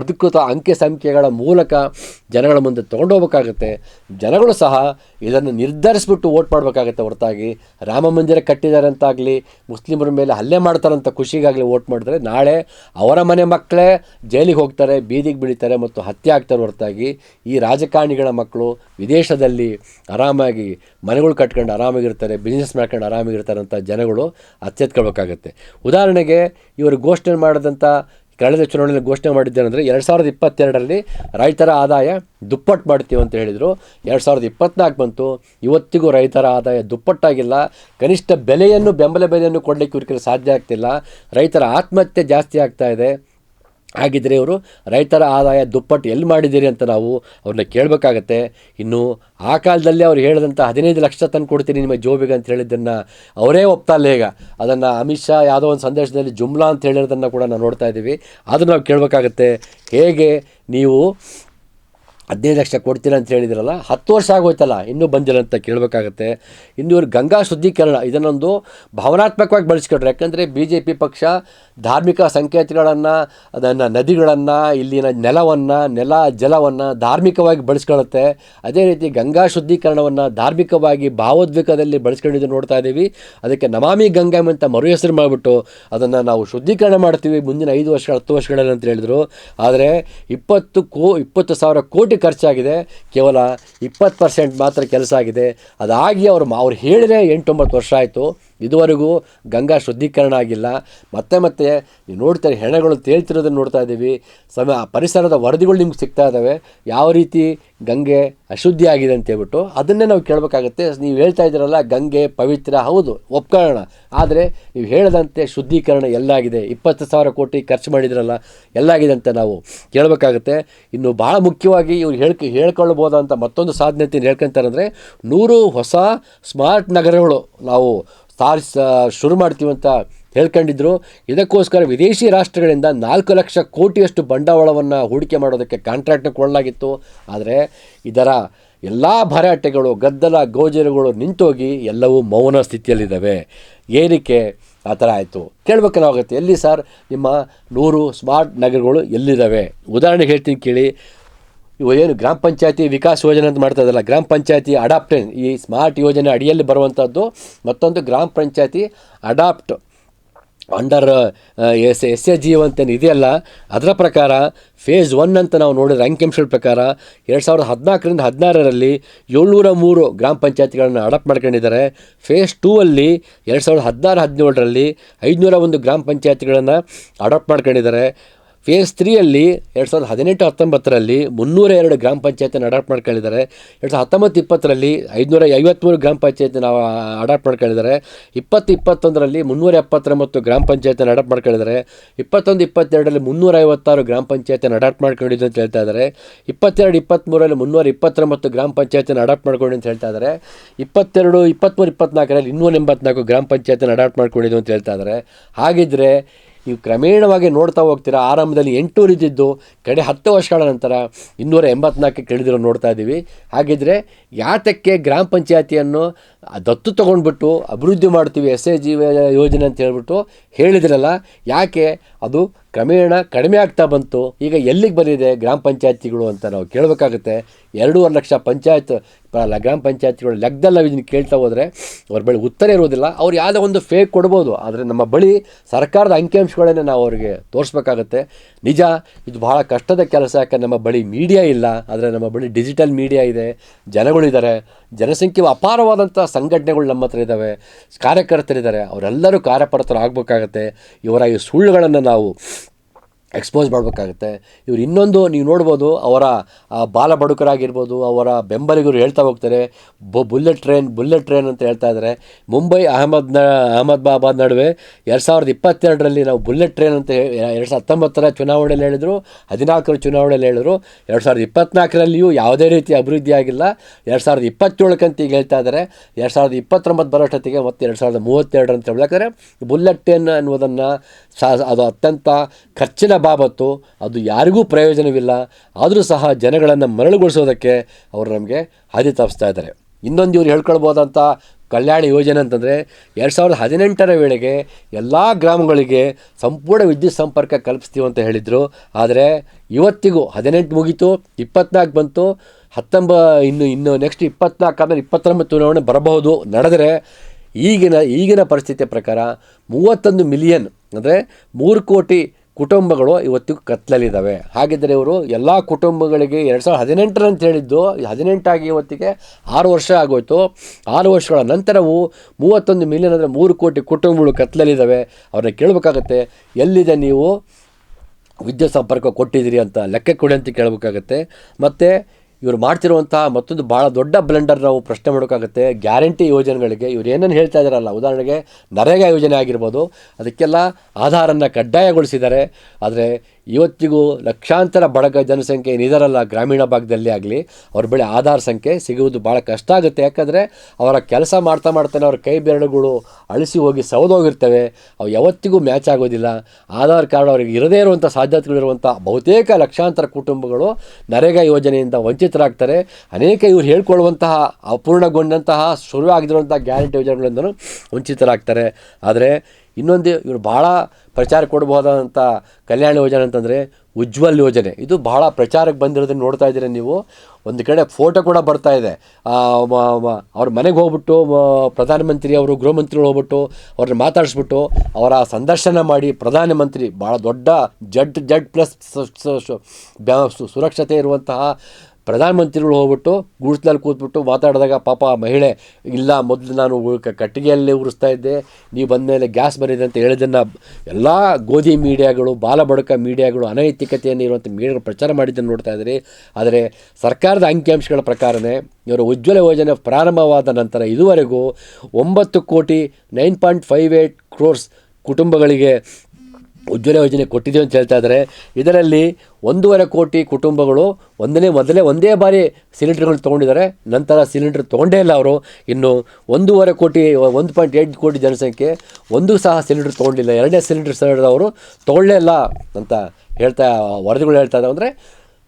ಅಧಿಕೃತ ಅಂಕೆ ಸಂಖ್ಯೆಗಳ ಮೂಲಕ ಜನಗಳ ಮುಂದೆ ತೊಗೊಂಡೋಗ್ಬೇಕಾಗತ್ತೆ. ಜನಗಳು ಸಹ ಇದನ್ನು ನಿರ್ಧರಿಸ್ಬಿಟ್ಟು ಓಟ್ ಮಾಡಬೇಕಾಗತ್ತೆ ಹೊರತಾಗಿ. ರಾಮ ಮಂದಿರ ಕಟ್ಟಿದ್ದಾರೆ ಅಂತಾಗಲಿ ಮುಸ್ಲಿಮರ ಮೇಲೆ ಹಲ್ಲೆ ಮಾಡ್ತಾರಂಥ ಖುಷಿಗಾಗಲಿ ಓಟ್ ಮಾಡಿದ್ರೆ ನಾಳೆ ಅವರ ಮನೆ ಮಕ್ಕಳೇ ಜೈಲಿಗೆ ಹೋಗ್ತಾರೆ, ಬೀದಿಗೆ ಬೀಳ್ತಾರೆ ಮತ್ತು ಹತ್ಯೆ ಆಗ್ತಾರೆ ಹೊರತಾಗಿ. ಈ ರಾಜಕಾರಣಿಗಳ ಮಕ್ಕಳು ವಿದೇಶದಲ್ಲಿ ಆರಾಮಾಗಿ ಮನೆಗಳು ಕಟ್ಕೊಂಡು ಆರಾಮಾಗಿರ್ತಾರೆ. ಬಿಸ್ನೆಸ್ ಮಾಡ್ಕೊಂಡು ಆರಾಮಾಗಿರ್ತಾರಂಥ ಜನಗಳು ಅಚ್ಚೆತ್ಕೊಳ್ಬೇಕಾಗತ್ತೆ. ಉದಾಹರಣೆಗೆ, ಇವರು ಘೋಷಣೆ ಮಾಡಿದಂಥ ಕಳೆದ ಚುನಾವಣೆಯಲ್ಲಿ ಘೋಷಣೆ ಮಾಡಿದ್ದೇನೆಂದರೆ, ಎರಡು ಸಾವಿರದ ಇಪ್ಪತ್ತೆರಡರಲ್ಲಿ ರೈತರ ಆದಾಯ ದುಪ್ಪಟ್ಟು ಮಾಡ್ತೀವಿ ಅಂತ ಹೇಳಿದರು. ಎರಡು ಸಾವಿರದ ಇಪ್ಪತ್ನಾಲ್ಕು ಬಂತು, ಇವತ್ತಿಗೂ ರೈತರ ಆದಾಯ ದುಪ್ಪಟ್ಟಾಗಿಲ್ಲ. ಕನಿಷ್ಠ ಬೆಲೆಯನ್ನು, ಬೆಂಬಲ ಬೆಲೆಯನ್ನು ಕೊಡಲಿಕ್ಕೆ ಇವ್ರಿಗೆ ಸಾಧ್ಯ ಆಗ್ತಿಲ್ಲ. ರೈತರ ಆತ್ಮಹತ್ಯೆ ಜಾಸ್ತಿ ಆಗ್ತಾ ಇದೆ. ಹಾಗಿದ್ರೆ ಇವರು ರೈತರ ಆದಾಯ ದುಪ್ಪಟ್ಟು ಎಲ್ಲಿ ಮಾಡಿದ್ದೀರಿ ಅಂತ ನಾವು ಅವ್ರನ್ನ ಕೇಳಬೇಕಾಗತ್ತೆ. ಇನ್ನು ಆ ಕಾಲದಲ್ಲಿ ಅವ್ರು ಹೇಳಿದಂಥ ಹದಿನೈದು ಲಕ್ಷ ತಂದು ಕೊಡ್ತೀನಿ ನಿಮಗೆ ಜೋಬಿಗೆ ಅಂತ ಹೇಳಿದ್ದನ್ನು ಅವರೇ ಒಪ್ತಾ ಇಲ್ಲ ಈಗ. ಅದನ್ನು ಅಮಿತ್ ಶಾ ಯಾವುದೋ ಒಂದು ಸಂದೇಶದಲ್ಲಿ ಜುಮ್ಲಾ ಅಂತ ಹೇಳಿರೋದನ್ನು ಕೂಡ ನಾವು ನೋಡ್ತಾ ಇದ್ದೀವಿ. ಅದನ್ನು ನಾವು ಕೇಳಬೇಕಾಗತ್ತೆ. ಹೇಗೆ ನೀವು ಹದಿನೈದು ಲಕ್ಷ ಕೊಡ್ತೀರ ಅಂತ ಹೇಳಿದ್ರಲ್ಲ, ಹತ್ತು ವರ್ಷ ಆಗೋಯ್ತಲ್ಲ, ಇನ್ನೂ ಬಂದಿಲ್ಲ ಅಂತ ಕೇಳಬೇಕಾಗತ್ತೆ. ಇನ್ನು ಇವರು ಗಂಗಾ ಶುದ್ಧೀಕರಣ, ಇದನ್ನೊಂದು ಭಾವನಾತ್ಮಕವಾಗಿ ಬಳಸ್ಕೊಟ್ರೆ ಯಾಕಂದರೆ ಬಿ ಜೆ ಪಿ ಪಕ್ಷ ಧಾರ್ಮಿಕ ಸಂಕೇತಗಳನ್ನು, ಅದನ್ನು ನದಿಗಳನ್ನು, ಇಲ್ಲಿನ ನೆಲವನ್ನು, ನೆಲ ಜಲವನ್ನು ಧಾರ್ಮಿಕವಾಗಿ ಬಳಸ್ಕೊಳ್ಳುತ್ತೆ. ಅದೇ ರೀತಿ ಗಂಗಾ ಶುದ್ಧೀಕರಣವನ್ನು ಧಾರ್ಮಿಕವಾಗಿ ಭಾವೋದ್ವೇಗದಲ್ಲಿ ಬಳಸ್ಕೊಂಡಿದ್ದು ನೋಡ್ತಾ ಇದ್ದೀವಿ ಅದಕ್ಕೆ ನಮಾಮಿ ಗಂಗಾ ಅಂತ ಮರು ಹೆಸರು ಮಾಡಿಬಿಟ್ಟು ಅದನ್ನು ನಾವು ಶುದ್ಧೀಕರಣ ಮಾಡ್ತೀವಿ ಮುಂದಿನ ಐದು ವರ್ಷ, ಹತ್ತು ವರ್ಷಗಳಲ್ಲಿ ಅಂತ ಹೇಳಿದರು. ಆದರೆ ಇಪ್ಪತ್ತು ಕೋ, ಇಪ್ಪತ್ತು ಸಾವಿರ ಕೋಟಿ ಖರ್ಚಾಗಿದೆ. ಕೇವಲ ಇಪ್ಪತ್ತು ಪರ್ಸೆಂಟ್ ಮಾತ್ರ ಕೆಲಸ ಆಗಿದೆ. ಅದಾಗಿ ಅವರು ಅವ್ರು ಹೇಳಿದ್ರೆ ಎಂಟೊಂಬತ್ತು ವರ್ಷ ಆಯಿತು. ಇದುವರೆಗೂ ಗಂಗಾ ಶುದ್ಧೀಕರಣ ಆಗಿಲ್ಲ. ಮತ್ತೆ ಮತ್ತೆ ನೀವು ನೋಡ್ತಾರೆ ಹೆಣಗಳು ತೇಳ್ತಿರೋದನ್ನು ನೋಡ್ತಾ ಇದ್ದೀವಿ. ಸಮ ಪರಿಸರದ ವರದಿಗಳು ನಿಮ್ಗೆ ಸಿಗ್ತಾ ಇದ್ದಾವೆ. ಯಾವ ರೀತಿ ಗಂಗೆ ಅಶುದ್ಧಿ ಆಗಿದೆ ಅಂತ ಹೇಳ್ಬಿಟ್ಟು ಅದನ್ನೇ ನಾವು ಕೇಳಬೇಕಾಗತ್ತೆ. ನೀವು ಹೇಳ್ತಾ ಇದ್ದೀರಲ್ಲ, ಗಂಗೆ ಪವಿತ್ರ, ಹೌದು, ಒಪ್ಕೊಳ್ಳೋಣ. ಆದರೆ ನೀವು ಹೇಳದಂತೆ ಶುದ್ಧೀಕರಣ ಎಲ್ಲಾಗಿದೆ. ಇಪ್ಪತ್ತು ಸಾವಿರ ಕೋಟಿ ಖರ್ಚು ಮಾಡಿದ್ರಲ್ಲ, ಎಲ್ಲಾಗಿದೆ ಅಂತ ನಾವು ಕೇಳಬೇಕಾಗತ್ತೆ. ಇನ್ನು ಭಾಳ ಮುಖ್ಯವಾಗಿ ಇವ್ರು ಹೇಳ್ಕ ಹೇಳ್ಕೊಳ್ಬೋದಂತ ಮತ್ತೊಂದು ಸಾಧನೆ ಅಂತ ಏನ್ ಹೇಳ್ಕೊಂತಾರೆ ಅಂದರೆ, ನೂರು ಹೊಸ ಸ್ಮಾರ್ಟ್ ನಗರಗಳು ನಾವು ಸ್ಥಾಪಿಸ ಶುರು ಮಾಡ್ತೀವಿ ಅಂತ ಹೇಳ್ಕೊಂಡಿದ್ರು. ಇದಕ್ಕೋಸ್ಕರ ವಿದೇಶಿ ರಾಷ್ಟ್ರಗಳಿಂದ ನಾಲ್ಕು ಲಕ್ಷ ಕೋಟಿಯಷ್ಟು ಬಂಡವಾಳವನ್ನು ಹೂಡಿಕೆ ಮಾಡೋದಕ್ಕೆ ಕಾಂಟ್ರಾಕ್ಟ್ನ ಕೊಡಲಾಗಿತ್ತು. ಆದರೆ ಇದರ ಎಲ್ಲ ಭರಾಟೆಗಳು, ಗದ್ದಲ, ಗೋಜರುಗಳು ನಿಂತೋಗಿ ಎಲ್ಲವೂ ಮೌನ ಸ್ಥಿತಿಯಲ್ಲಿದ್ದಾವೆ. ಏನಕ್ಕೆ ಆ ಥರ ಆಯಿತು? ಕೇಳಬೇಕಾಗುತ್ತೆ ಎಲ್ಲಿ ಸರ್? ನಿಮ್ಮ ನೂರು ಸ್ಮಾರ್ಟ್ ನಗರಗಳು ಎಲ್ಲಿದ್ದಾವೆ? ಉದಾಹರಣೆಗೆ ಹೇಳ್ತೀನಿ ಕೇಳಿ. ಇವು ಏನು ಗ್ರಾಮ ಪಂಚಾಯತಿ ವಿಕಾಸ್ ಯೋಜನೆ ಅಂತ ಮಾಡ್ತಾ ಇದ್ದಲ್ಲ ಗ್ರಾಮ ಪಂಚಾಯತಿ ಅಡಾಪ್ಟೇನ್ ಈ ಸ್ಮಾರ್ಟ್ ಯೋಜನೆ ಅಡಿಯಲ್ಲಿ ಬರುವಂಥದ್ದು ಮತ್ತೊಂದು ಗ್ರಾಮ ಪಂಚಾಯತಿ adopt under S S A G ಅಂತೇನು ಇದೆಯಲ್ಲ, ಅದರ ಪ್ರಕಾರ ಫೇಸ್ ಒನ್ ಅಂತ ನಾವು ನೋಡಿದ್ರೆ ಅಂಕಿಅಂಶಗಳ ಪ್ರಕಾರ ಎರಡು ಸಾವಿರದ ಹದಿನಾಲ್ಕರಿಂದ ಹದಿನಾರರಲ್ಲಿ ಏಳ್ನೂರ ಮೂರು ಗ್ರಾಮ ಪಂಚಾಯತಿಗಳನ್ನು ಅಡಾಪ್ಟ್ ಮಾಡ್ಕೊಂಡಿದ್ದಾರೆ. ಫೇಸ್ ಟೂ ಅಲ್ಲಿ ಎರಡು ಸಾವಿರದ ಹದಿನಾರು, ಹದಿನೇಳರಲ್ಲಿ ಐದುನೂರ ಒಂದು ಗ್ರಾಮ ಪಂಚಾಯತಿಗಳನ್ನು ಅಡಾಪ್ಟ್ ಮಾಡ್ಕೊಂಡಿದ್ದಾರೆ. ಫೇಸ್ ತ್ರೀಯಲ್ಲಿ ಎರಡು ಸಾವಿರದ ಹದಿನೆಂಟು, ಹತ್ತೊಂಬತ್ತರಲ್ಲಿ ಮುನ್ನೂರ ಎರಡು ಗ್ರಾಮ ಪಂಚಾಯತಿನ ಅಡಾಪ್ಟ್ ಮಾಡ್ಕೊಂಡಿದ್ದಾರೆ. ಎರಡು ಸಾವಿರದ ಹತ್ತೊಂಬತ್ತು, ಇಪ್ಪತ್ತರಲ್ಲಿ ಐದುನೂರ ಐವತ್ತ್ಮೂರು ಗ್ರಾಮ ಪಂಚಾಯತಿನ ಅಡಾಪ್ಟ್ ಮಾಡ್ಕೊಂಡಿದ್ದಾರೆ. ಇಪ್ಪತ್ತು, ಇಪ್ಪತ್ತೊಂದರಲ್ಲಿ ಮುನ್ನೂರ ಎಪ್ಪತ್ತೊಂಬತ್ತು ಗ್ರಾಮ ಪಂಚಾಯತಿನ ಅಡಾಪ್ಟ್ ಮಾಡ್ಕೊಂಡಿದ್ದಾರೆ. ಇಪ್ಪತ್ತೊಂದು, ಇಪ್ಪತ್ತೆರಡರಲ್ಲಿ ಮುನ್ನೂರ ಐವತ್ತಾರು ಗ್ರಾಮ ಪಂಚಾಯತಿನ ಅಡಾಪ್ಟ್ ಮಾಡ್ಕೊಂಡಿದ್ದು ಅಂತ ಹೇಳ್ತಾ ಇದ್ದಾರೆ. ಇಪ್ಪತ್ತೆರಡು ಇಪ್ಪತ್ತ್ಮೂರಲ್ಲಿ ಮುನ್ನೂರ ಇಪ್ಪತ್ತೊಂಬತ್ತು ಗ್ರಾಮ ಪಂಚಾಯತಿನ ಅಡಾಪ್ಟ್ ಮಾಡ್ಕೊಂಡು ಅಂತ ಹೇಳ್ತಾ ಇದ್ದಾರೆ. ಇಪ್ಪತ್ತೆರಡು ಇಪ್ಪತ್ತ್ಮೂರು ಇಪ್ಪತ್ನಾಲ್ಕರಲ್ಲಿ ಇನ್ನೂರ ಎಂಬತ್ನಾಲ್ಕು ಗ್ರಾಮ ಪಂಚಾಯತಿನ ಅಡಾಪ್ಟ್ ಮಾಡ್ಕೊಂಡಿದ್ದು ಅಂತ ಹೇಳ್ತಾ ಇದ್ದಾರೆ. ಹಾಗಿದ್ರೆ ನೀವು ಕ್ರಮೇಣವಾಗಿ ನೋಡ್ತಾ ಹೋಗ್ತೀರಾ? ಆರಂಭದಲ್ಲಿ ಎಂಟುನೂರು ಇದ್ದಿದ್ದು ಕಡೆ ಹತ್ತು ವರ್ಷಗಳ ನಂತರ ಇನ್ನೂರ ಎಂಬತ್ನಾಲ್ಕಕ್ಕೆ ಇಳಿದಿರೋ ನೋಡ್ತಾ ಇದ್ದೀವಿ. ಹಾಗಿದ್ರೆ ಯಾತಕ್ಕೆ ಗ್ರಾಮ ಪಂಚಾಯತಿಯನ್ನು ದತ್ತು ತೊಗೊಂಡ್ಬಿಟ್ಟು ಅಭಿವೃದ್ಧಿ ಮಾಡ್ತೀವಿ, ಎಸ್ ಎ ಜಿ ಯೋಜನೆ ಅಂತ ಹೇಳ್ಬಿಟ್ಟು ಹೇಳಿದ್ರಲ್ಲ, ಯಾಕೆ? ಅದು ಕ್ರಮೇಣ ಕಡಿಮೆ ಆಗ್ತಾ ಬಂತು. ಈಗ ಎಲ್ಲಿಗೆ ಬಂದಿದೆ ಗ್ರಾಮ ಪಂಚಾಯತಿಗಳು ಅಂತ ನಾವು ಕೇಳಬೇಕಾಗುತ್ತೆ. ಎರಡೂವರೆ ಲಕ್ಷ ಪಂಚಾಯತ್ ಗ್ರಾಮ ಪಂಚಾಯತಿಗಳು ಲೆಕ್ಕದಲ್ಲಿ ನಾವು ಇದನ್ನು ಕೇಳ್ತಾ ಹೋದರೆ ಅವ್ರ ಬಳಿ ಉತ್ತರ ಇರೋದಿಲ್ಲ. ಅವ್ರು ಯಾವುದೋ ಒಂದು ಫೇಕ್ ಕೊಡ್ಬೋದು. ಆದರೆ ನಮ್ಮ ಬಳಿ ಸರ್ಕಾರದ ಅಂಕಿಅಂಶಗಳನ್ನೇ ನಾವು ಅವರಿಗೆ ತೋರಿಸ್ಬೇಕಾಗತ್ತೆ. ನಿಜ, ಇದು ಬಹಳ ಕಷ್ಟದ ಕೆಲಸ. ಯಾಕಂದ್ರೆ ನಮ್ಮ ಬಳಿ ಮೀಡಿಯಾ ಇಲ್ಲ. ಆದರೆ ನಮ್ಮ ಬಳಿ ಡಿಜಿಟಲ್ ಮೀಡಿಯಾ ಇದೆ. ಜನಗಳಿದ್ದಾರೆ. ಜನಸಂಖ್ಯೆ ಅಪಾರವಾದಂಥ ಸಂಘಟನೆಗಳು ನಮ್ಮ ಹತ್ರ ಇದ್ದಾವೆ ಕಾರ್ಯಕರ್ತರಿದ್ದಾರೆ. ಅವರೆಲ್ಲರೂ ಕಾರ್ಯಪರತರಾಗಬೇಕಾಗತ್ತೆ. ಇವರ ಈ ಸುಳ್ಳುಗಳನ್ನು ನಾವು ಎಕ್ಸ್ಪೋಸ್ ಮಾಡಬೇಕಾಗುತ್ತೆ. ಇವರು ಇನ್ನೊಂದು ನೀವು ನೋಡ್ಬೋದು, ಅವರ ಬಾಲ ಬಡುಕರಾಗಿರ್ಬೋದು, ಅವರ ಬೆಂಬಲಿಗರು ಹೇಳ್ತಾ ಹೋಗ್ತಾರೆ, ಬೊ ಬುಲ್ಲೆಟ್ ಟ್ರೈನ್ ಬುಲ್ಲೆಟ್ ಟ್ರೈನ್ ಅಂತ ಹೇಳ್ತಾ ಇದ್ದಾರೆ ಮುಂಬೈ ಅಹಮದ್ ಅಹಮದಾಬಾದ್ ನಡುವೆ ಎರಡು ಸಾವಿರದ ಇಪ್ಪತ್ತೆರಡರಲ್ಲಿ ನಾವು ಬುಲ್ಲೆಟ್ ಟ್ರೈನ್ ಅಂತ ಎರಡು ಸಾವಿರದ ಹತ್ತೊಂಬತ್ತರ ಚುನಾವಣೆಯಲ್ಲಿ ಹೇಳಿದರು, ಹದಿನಾಲ್ಕರ ಚುನಾವಣೆಯಲ್ಲಿ ಹೇಳಿದರು, ಎರಡು ಸಾವಿರದ ಇಪ್ಪತ್ನಾಲ್ಕರಲ್ಲಿಯೂ ಯಾವುದೇ ರೀತಿ ಅಭಿವೃದ್ಧಿ ಆಗಿಲ್ಲ. ಎರಡು ಸಾವಿರದ ಇಪ್ಪತ್ತೇಳಕ್ಕಂತ ಈಗ ಹೇಳ್ತಾ ಇದ್ದಾರೆ ಎರಡು ಸಾವಿರದ ಇಪ್ಪತ್ತೊಂಬತ್ತು ಬರೋಷ್ಟೊತ್ತಿಗೆ ಮತ್ತೆ ಎರಡು ಸಾವಿರದ ಮೂವತ್ತೆರಡು ಅಂತ ಹೇಳಿ ಯಾಕಂದರೆ ಬುಲ್ಲೆಟ್ ಟ್ರೈನ್ ಅನ್ನುವುದನ್ನು ಸಾ, ಅದು ಅತ್ಯಂತ ಖರ್ಚಿನ ಬಾಬತ್ತು, ಅದು ಯಾರಿಗೂ ಪ್ರಯೋಜನವಿಲ್ಲ. ಆದರೂ ಸಹ ಜನಗಳನ್ನು ಮರಳುಗೊಳಿಸೋದಕ್ಕೆ ಅವರು ನಮಗೆ ಹಾದಿ ತಪ್ಪಿಸ್ತಾ ಇದ್ದಾರೆ. ಇನ್ನೊಂದು ಇವ್ರು ಹೇಳ್ಕೊಳ್ಬೋದಂಥ ಕಲ್ಯಾಣ ಯೋಜನೆ ಅಂತಂದರೆ, ಎರಡು ಸಾವಿರದ ಹದಿನೆಂಟರ ವೇಳೆಗೆ ಎಲ್ಲ ಗ್ರಾಮಗಳಿಗೆ ಸಂಪೂರ್ಣ ವಿದ್ಯುತ್ ಸಂಪರ್ಕ ಕಲ್ಪಿಸ್ತೀವಿ ಅಂತ ಹೇಳಿದರು. ಆದರೆ ಇವತ್ತಿಗೂ ಹದಿನೆಂಟು ಮುಗೀತು, ಇಪ್ಪತ್ನಾಲ್ಕು ಬಂತು. ಹತ್ತೊಂಬ, ಇನ್ನು ಇನ್ನು ನೆಕ್ಸ್ಟ್ ಇಪ್ಪತ್ನಾಲ್ಕು ಆಮೇಲೆ ಇಪ್ಪತ್ತೊಂಬತ್ತು ಚುನಾವಣೆ ಬರಬಹುದು ನಡೆದರೆ ಈಗಿನ ಈಗಿನ ಪರಿಸ್ಥಿತಿಯ ಪ್ರಕಾರ ಮೂವತ್ತೊಂದು ಮಿಲಿಯನ್ ಅಂದರೆ ಮೂರು ಕೋಟಿ ಕುಟುಂಬಗಳು ಇವತ್ತಿಗೂ ಕತ್ತಲಲ್ಲಿದ್ದಾವೆ ಹಾಗಿದ್ದರೆ ಇವರು ಎಲ್ಲ ಕುಟುಂಬಗಳಿಗೆ ಎರಡು ಸಾವಿರದ ಹದಿನೆಂಟರ ಅಂತ ಹೇಳಿದ್ದು, ಹದಿನೆಂಟಾಗಿ ಇವತ್ತಿಗೆ ಆರು ವರ್ಷ ಆಗೋಯ್ತು. ಆರು ವರ್ಷಗಳ ನಂತರವೂ ಮೂವತ್ತೊಂದು ಮಿಲಿಯನ್ ಅಂದರೆ ಮೂರು ಕೋಟಿ ಕುಟುಂಬಗಳು ಕತ್ತಲಲ್ಲಿದ್ದಾವೆ ಅವ್ರನ್ನ ಕೇಳಬೇಕಾಗತ್ತೆ, ಎಲ್ಲಿದೆ ನೀವು ವಿದ್ಯುತ್ ಸಂಪರ್ಕ ಕೊಟ್ಟಿದ್ದೀರಿ ಅಂತ ಲೆಕ್ಕ ಕೊಡಿ ಅಂತ ಕೇಳಬೇಕಾಗತ್ತೆ. ಮತ್ತು ಇವರು ಮಾಡ್ತಿರುವಂತಹ ಮತ್ತೊಂದು ಭಾಳ ದೊಡ್ಡ ಬ್ಲೆಂಡರ್ ನಾವು ಪ್ರಶ್ನೆ ಮಾಡೋಕ್ಕಾಗುತ್ತೆ ಗ್ಯಾರಂಟಿ ಯೋಜನೆಗಳಿಗೆ ಇವ್ರು ಏನೇನು ಹೇಳ್ತಾ ಇದ್ದಾರಲ್ಲ ಉದಾಹರಣೆಗೆ ನರೇಗಾ ಯೋಜನೆ ಆಗಿರ್ಬೋದು, ಅದಕ್ಕೆಲ್ಲ ಆಧಾರನ್ನು ಕಡ್ಡಾಯಗೊಳಿಸಿದ್ದಾರೆ. ಆದರೆ ಇವತ್ತಿಗೂ ಲಕ್ಷಾಂತರ ಬಡಗ ಜನಸಂಖ್ಯೆ ಏನಿದಾರಲ್ಲ ಗ್ರಾಮೀಣ ಭಾಗದಲ್ಲಿ ಆಗಲಿ, ಅವ್ರ ಬೆಳೆ ಆಧಾರ್ ಸಂಖ್ಯೆ ಸಿಗುವುದು ಭಾಳ ಕಷ್ಟ ಆಗುತ್ತೆ. ಯಾಕಂದರೆ ಅವರ ಕೆಲಸ ಮಾಡ್ತಾ ಮಾಡ್ತಾನೆ ಅವ್ರ ಕೈ ಬೆರಳುಗಳು ಅಳಿಸಿ ಹೋಗಿ ಸೌದೋಗಿರ್ತವೆ ಅವು ಯಾವತ್ತಿಗೂ ಮ್ಯಾಚ್ ಆಗೋದಿಲ್ಲ. ಆಧಾರ್ ಕಾರ್ಡ್ ಅವ್ರಿಗೆ ಇರದೇ ಇರುವಂಥ ಸಾಧ್ಯತೆಗಳಿರುವಂಥ ಬಹುತೇಕ ಲಕ್ಷಾಂತರ ಕುಟುಂಬಗಳು ನರೇಗಾ ಯೋಜನೆಯಿಂದ ವಂಚಿತರಾಗ್ತಾರೆ. ಅನೇಕ ಇವ್ರು ಹೇಳ್ಕೊಳ್ಳುವಂತಹ ಅಪೂರ್ಣಗೊಂಡಂತಹ ಶುರುವಾಗದಿರುವಂಥ ಗ್ಯಾರಂಟಿ ಯೋಜನೆಗಳಿಂದಲೂ ವಂಚಿತರಾಗ್ತಾರೆ. ಆದರೆ ಇನ್ನೊಂದು ಇವರು ಭಾಳ ಪ್ರಚಾರ ಕೊಡಬಹುದಾದಂಥ ಕಲ್ಯಾಣ ಯೋಜನೆ ಅಂತಂದರೆ ಉಜ್ವಲ್ ಯೋಜನೆ. ಇದು ಬಹಳ ಪ್ರಚಾರಕ್ಕೆ ಬಂದಿರೋದನ್ನು ನೋಡ್ತಾ ಇದ್ದೀರ ನೀವು? ಒಂದು ಕಡೆ ಫೋಟೋ ಕೂಡ ಬರ್ತಾ ಇದೆ. ಅವ್ರ ಮನೆಗೆ ಹೋಗ್ಬಿಟ್ಟು ಪ್ರಧಾನಮಂತ್ರಿ ಅವರು ಗೃಹ ಮಂತ್ರಿಗಳು ಹೋಗ್ಬಿಟ್ಟು ಅವ್ರನ್ನ ಮಾತಾಡಿಸ್ಬಿಟ್ಟು ಅವರ ಸಂದರ್ಶನ ಮಾಡಿ ಪ್ರಧಾನಮಂತ್ರಿ, ಭಾಳ ದೊಡ್ಡ ಜಡ್ ಜಡ್ ಪ್ಲಸ್ ಸುರಕ್ಷತೆ ಇರುವಂತಹ ಪ್ರಧಾನಮಂತ್ರಿಗಳು ಹೋಗ್ಬಿಟ್ಟು ಗೂಡ್ಸ್ನಲ್ಲಿ ಕೂತ್ಬಿಟ್ಟು ಮಾತಾಡಿದಾಗ, ಪಾಪ ಮಹಿಳೆ, ಇಲ್ಲ, ಮೊದಲು ನಾನು ಕಟ್ಟಿಗೆಯಲ್ಲಿ ಉರಿಸ್ತಾ ಇದ್ದೆ, ನೀವು ಬಂದಮೇಲೆ ಗ್ಯಾಸ್ ಬಂದಿದೆ ಅಂತ ಹೇಳಿದ್ದನ್ನು ಎಲ್ಲ ಗೋಧಿ ಮೀಡಿಯಾಗಳು ಬಾಲಬಡಕ ಮೀಡಿಯಾಗಳು ಅನೈತಿಕತೆಯನ್ನು ಇರುವಂಥ ಮೀಡಿಯಾಗಳು ಪ್ರಚಾರ ಮಾಡಿದ್ದನ್ನು ನೋಡ್ತಾ ಇದ್ದೀರಿ ಆದರೆ ಸರ್ಕಾರದ ಅಂಕಿಅಂಶಗಳ ಪ್ರಕಾರನೇ ಇವರ ಉಜ್ವಲ ಯೋಜನೆ ಪ್ರಾರಂಭವಾದ ನಂತರ ಇದುವರೆಗೂ ಒಂಬತ್ತು ಕೋಟಿ nine point five eight crores ಕುಟುಂಬಗಳಿಗೆ ಉಜ್ವಲ ಯೋಜನೆ ಕೊಟ್ಟಿದ್ದೀವಿ ಅಂತ ಹೇಳ್ತಾ ಇದ್ದಾರೆ. ಇದರಲ್ಲಿ ಒಂದೂವರೆ ಕೋಟಿ ಕುಟುಂಬಗಳು ಒಂದನೇ, ಮೊದಲೇ ಒಂದೇ ಬಾರಿ ಸಿಲಿಂಡರ್ಗಳು ತೊಗೊಂಡಿದ್ದಾರೆ. ನಂತರ ಸಿಲಿಂಡರ್ ತೊಗೊಂಡೇ ಇಲ್ಲ ಅವರು. ಇನ್ನು ಒಂದೂವರೆ ಕೋಟಿ, ಒಂದು ಪಾಯಿಂಟ್ ಎಂಟು ಕೋಟಿ ಜನಸಂಖ್ಯೆ, ಒಂದು ಸಹ ಸಿಲಿಂಡರ್ ತೊಗೊಂಡಿಲ್ಲ. ಎರಡನೇ ಸಿಲಿಂಡರ್ ಅವರು ತೊಗೊಳ್ಳೇ ಇಲ್ಲ ಅಂತ ಹೇಳ್ತಾ, ವರದಿಗಳು ಹೇಳ್ತಾ ಇದ್ದಾವೆ ಅಂದರೆ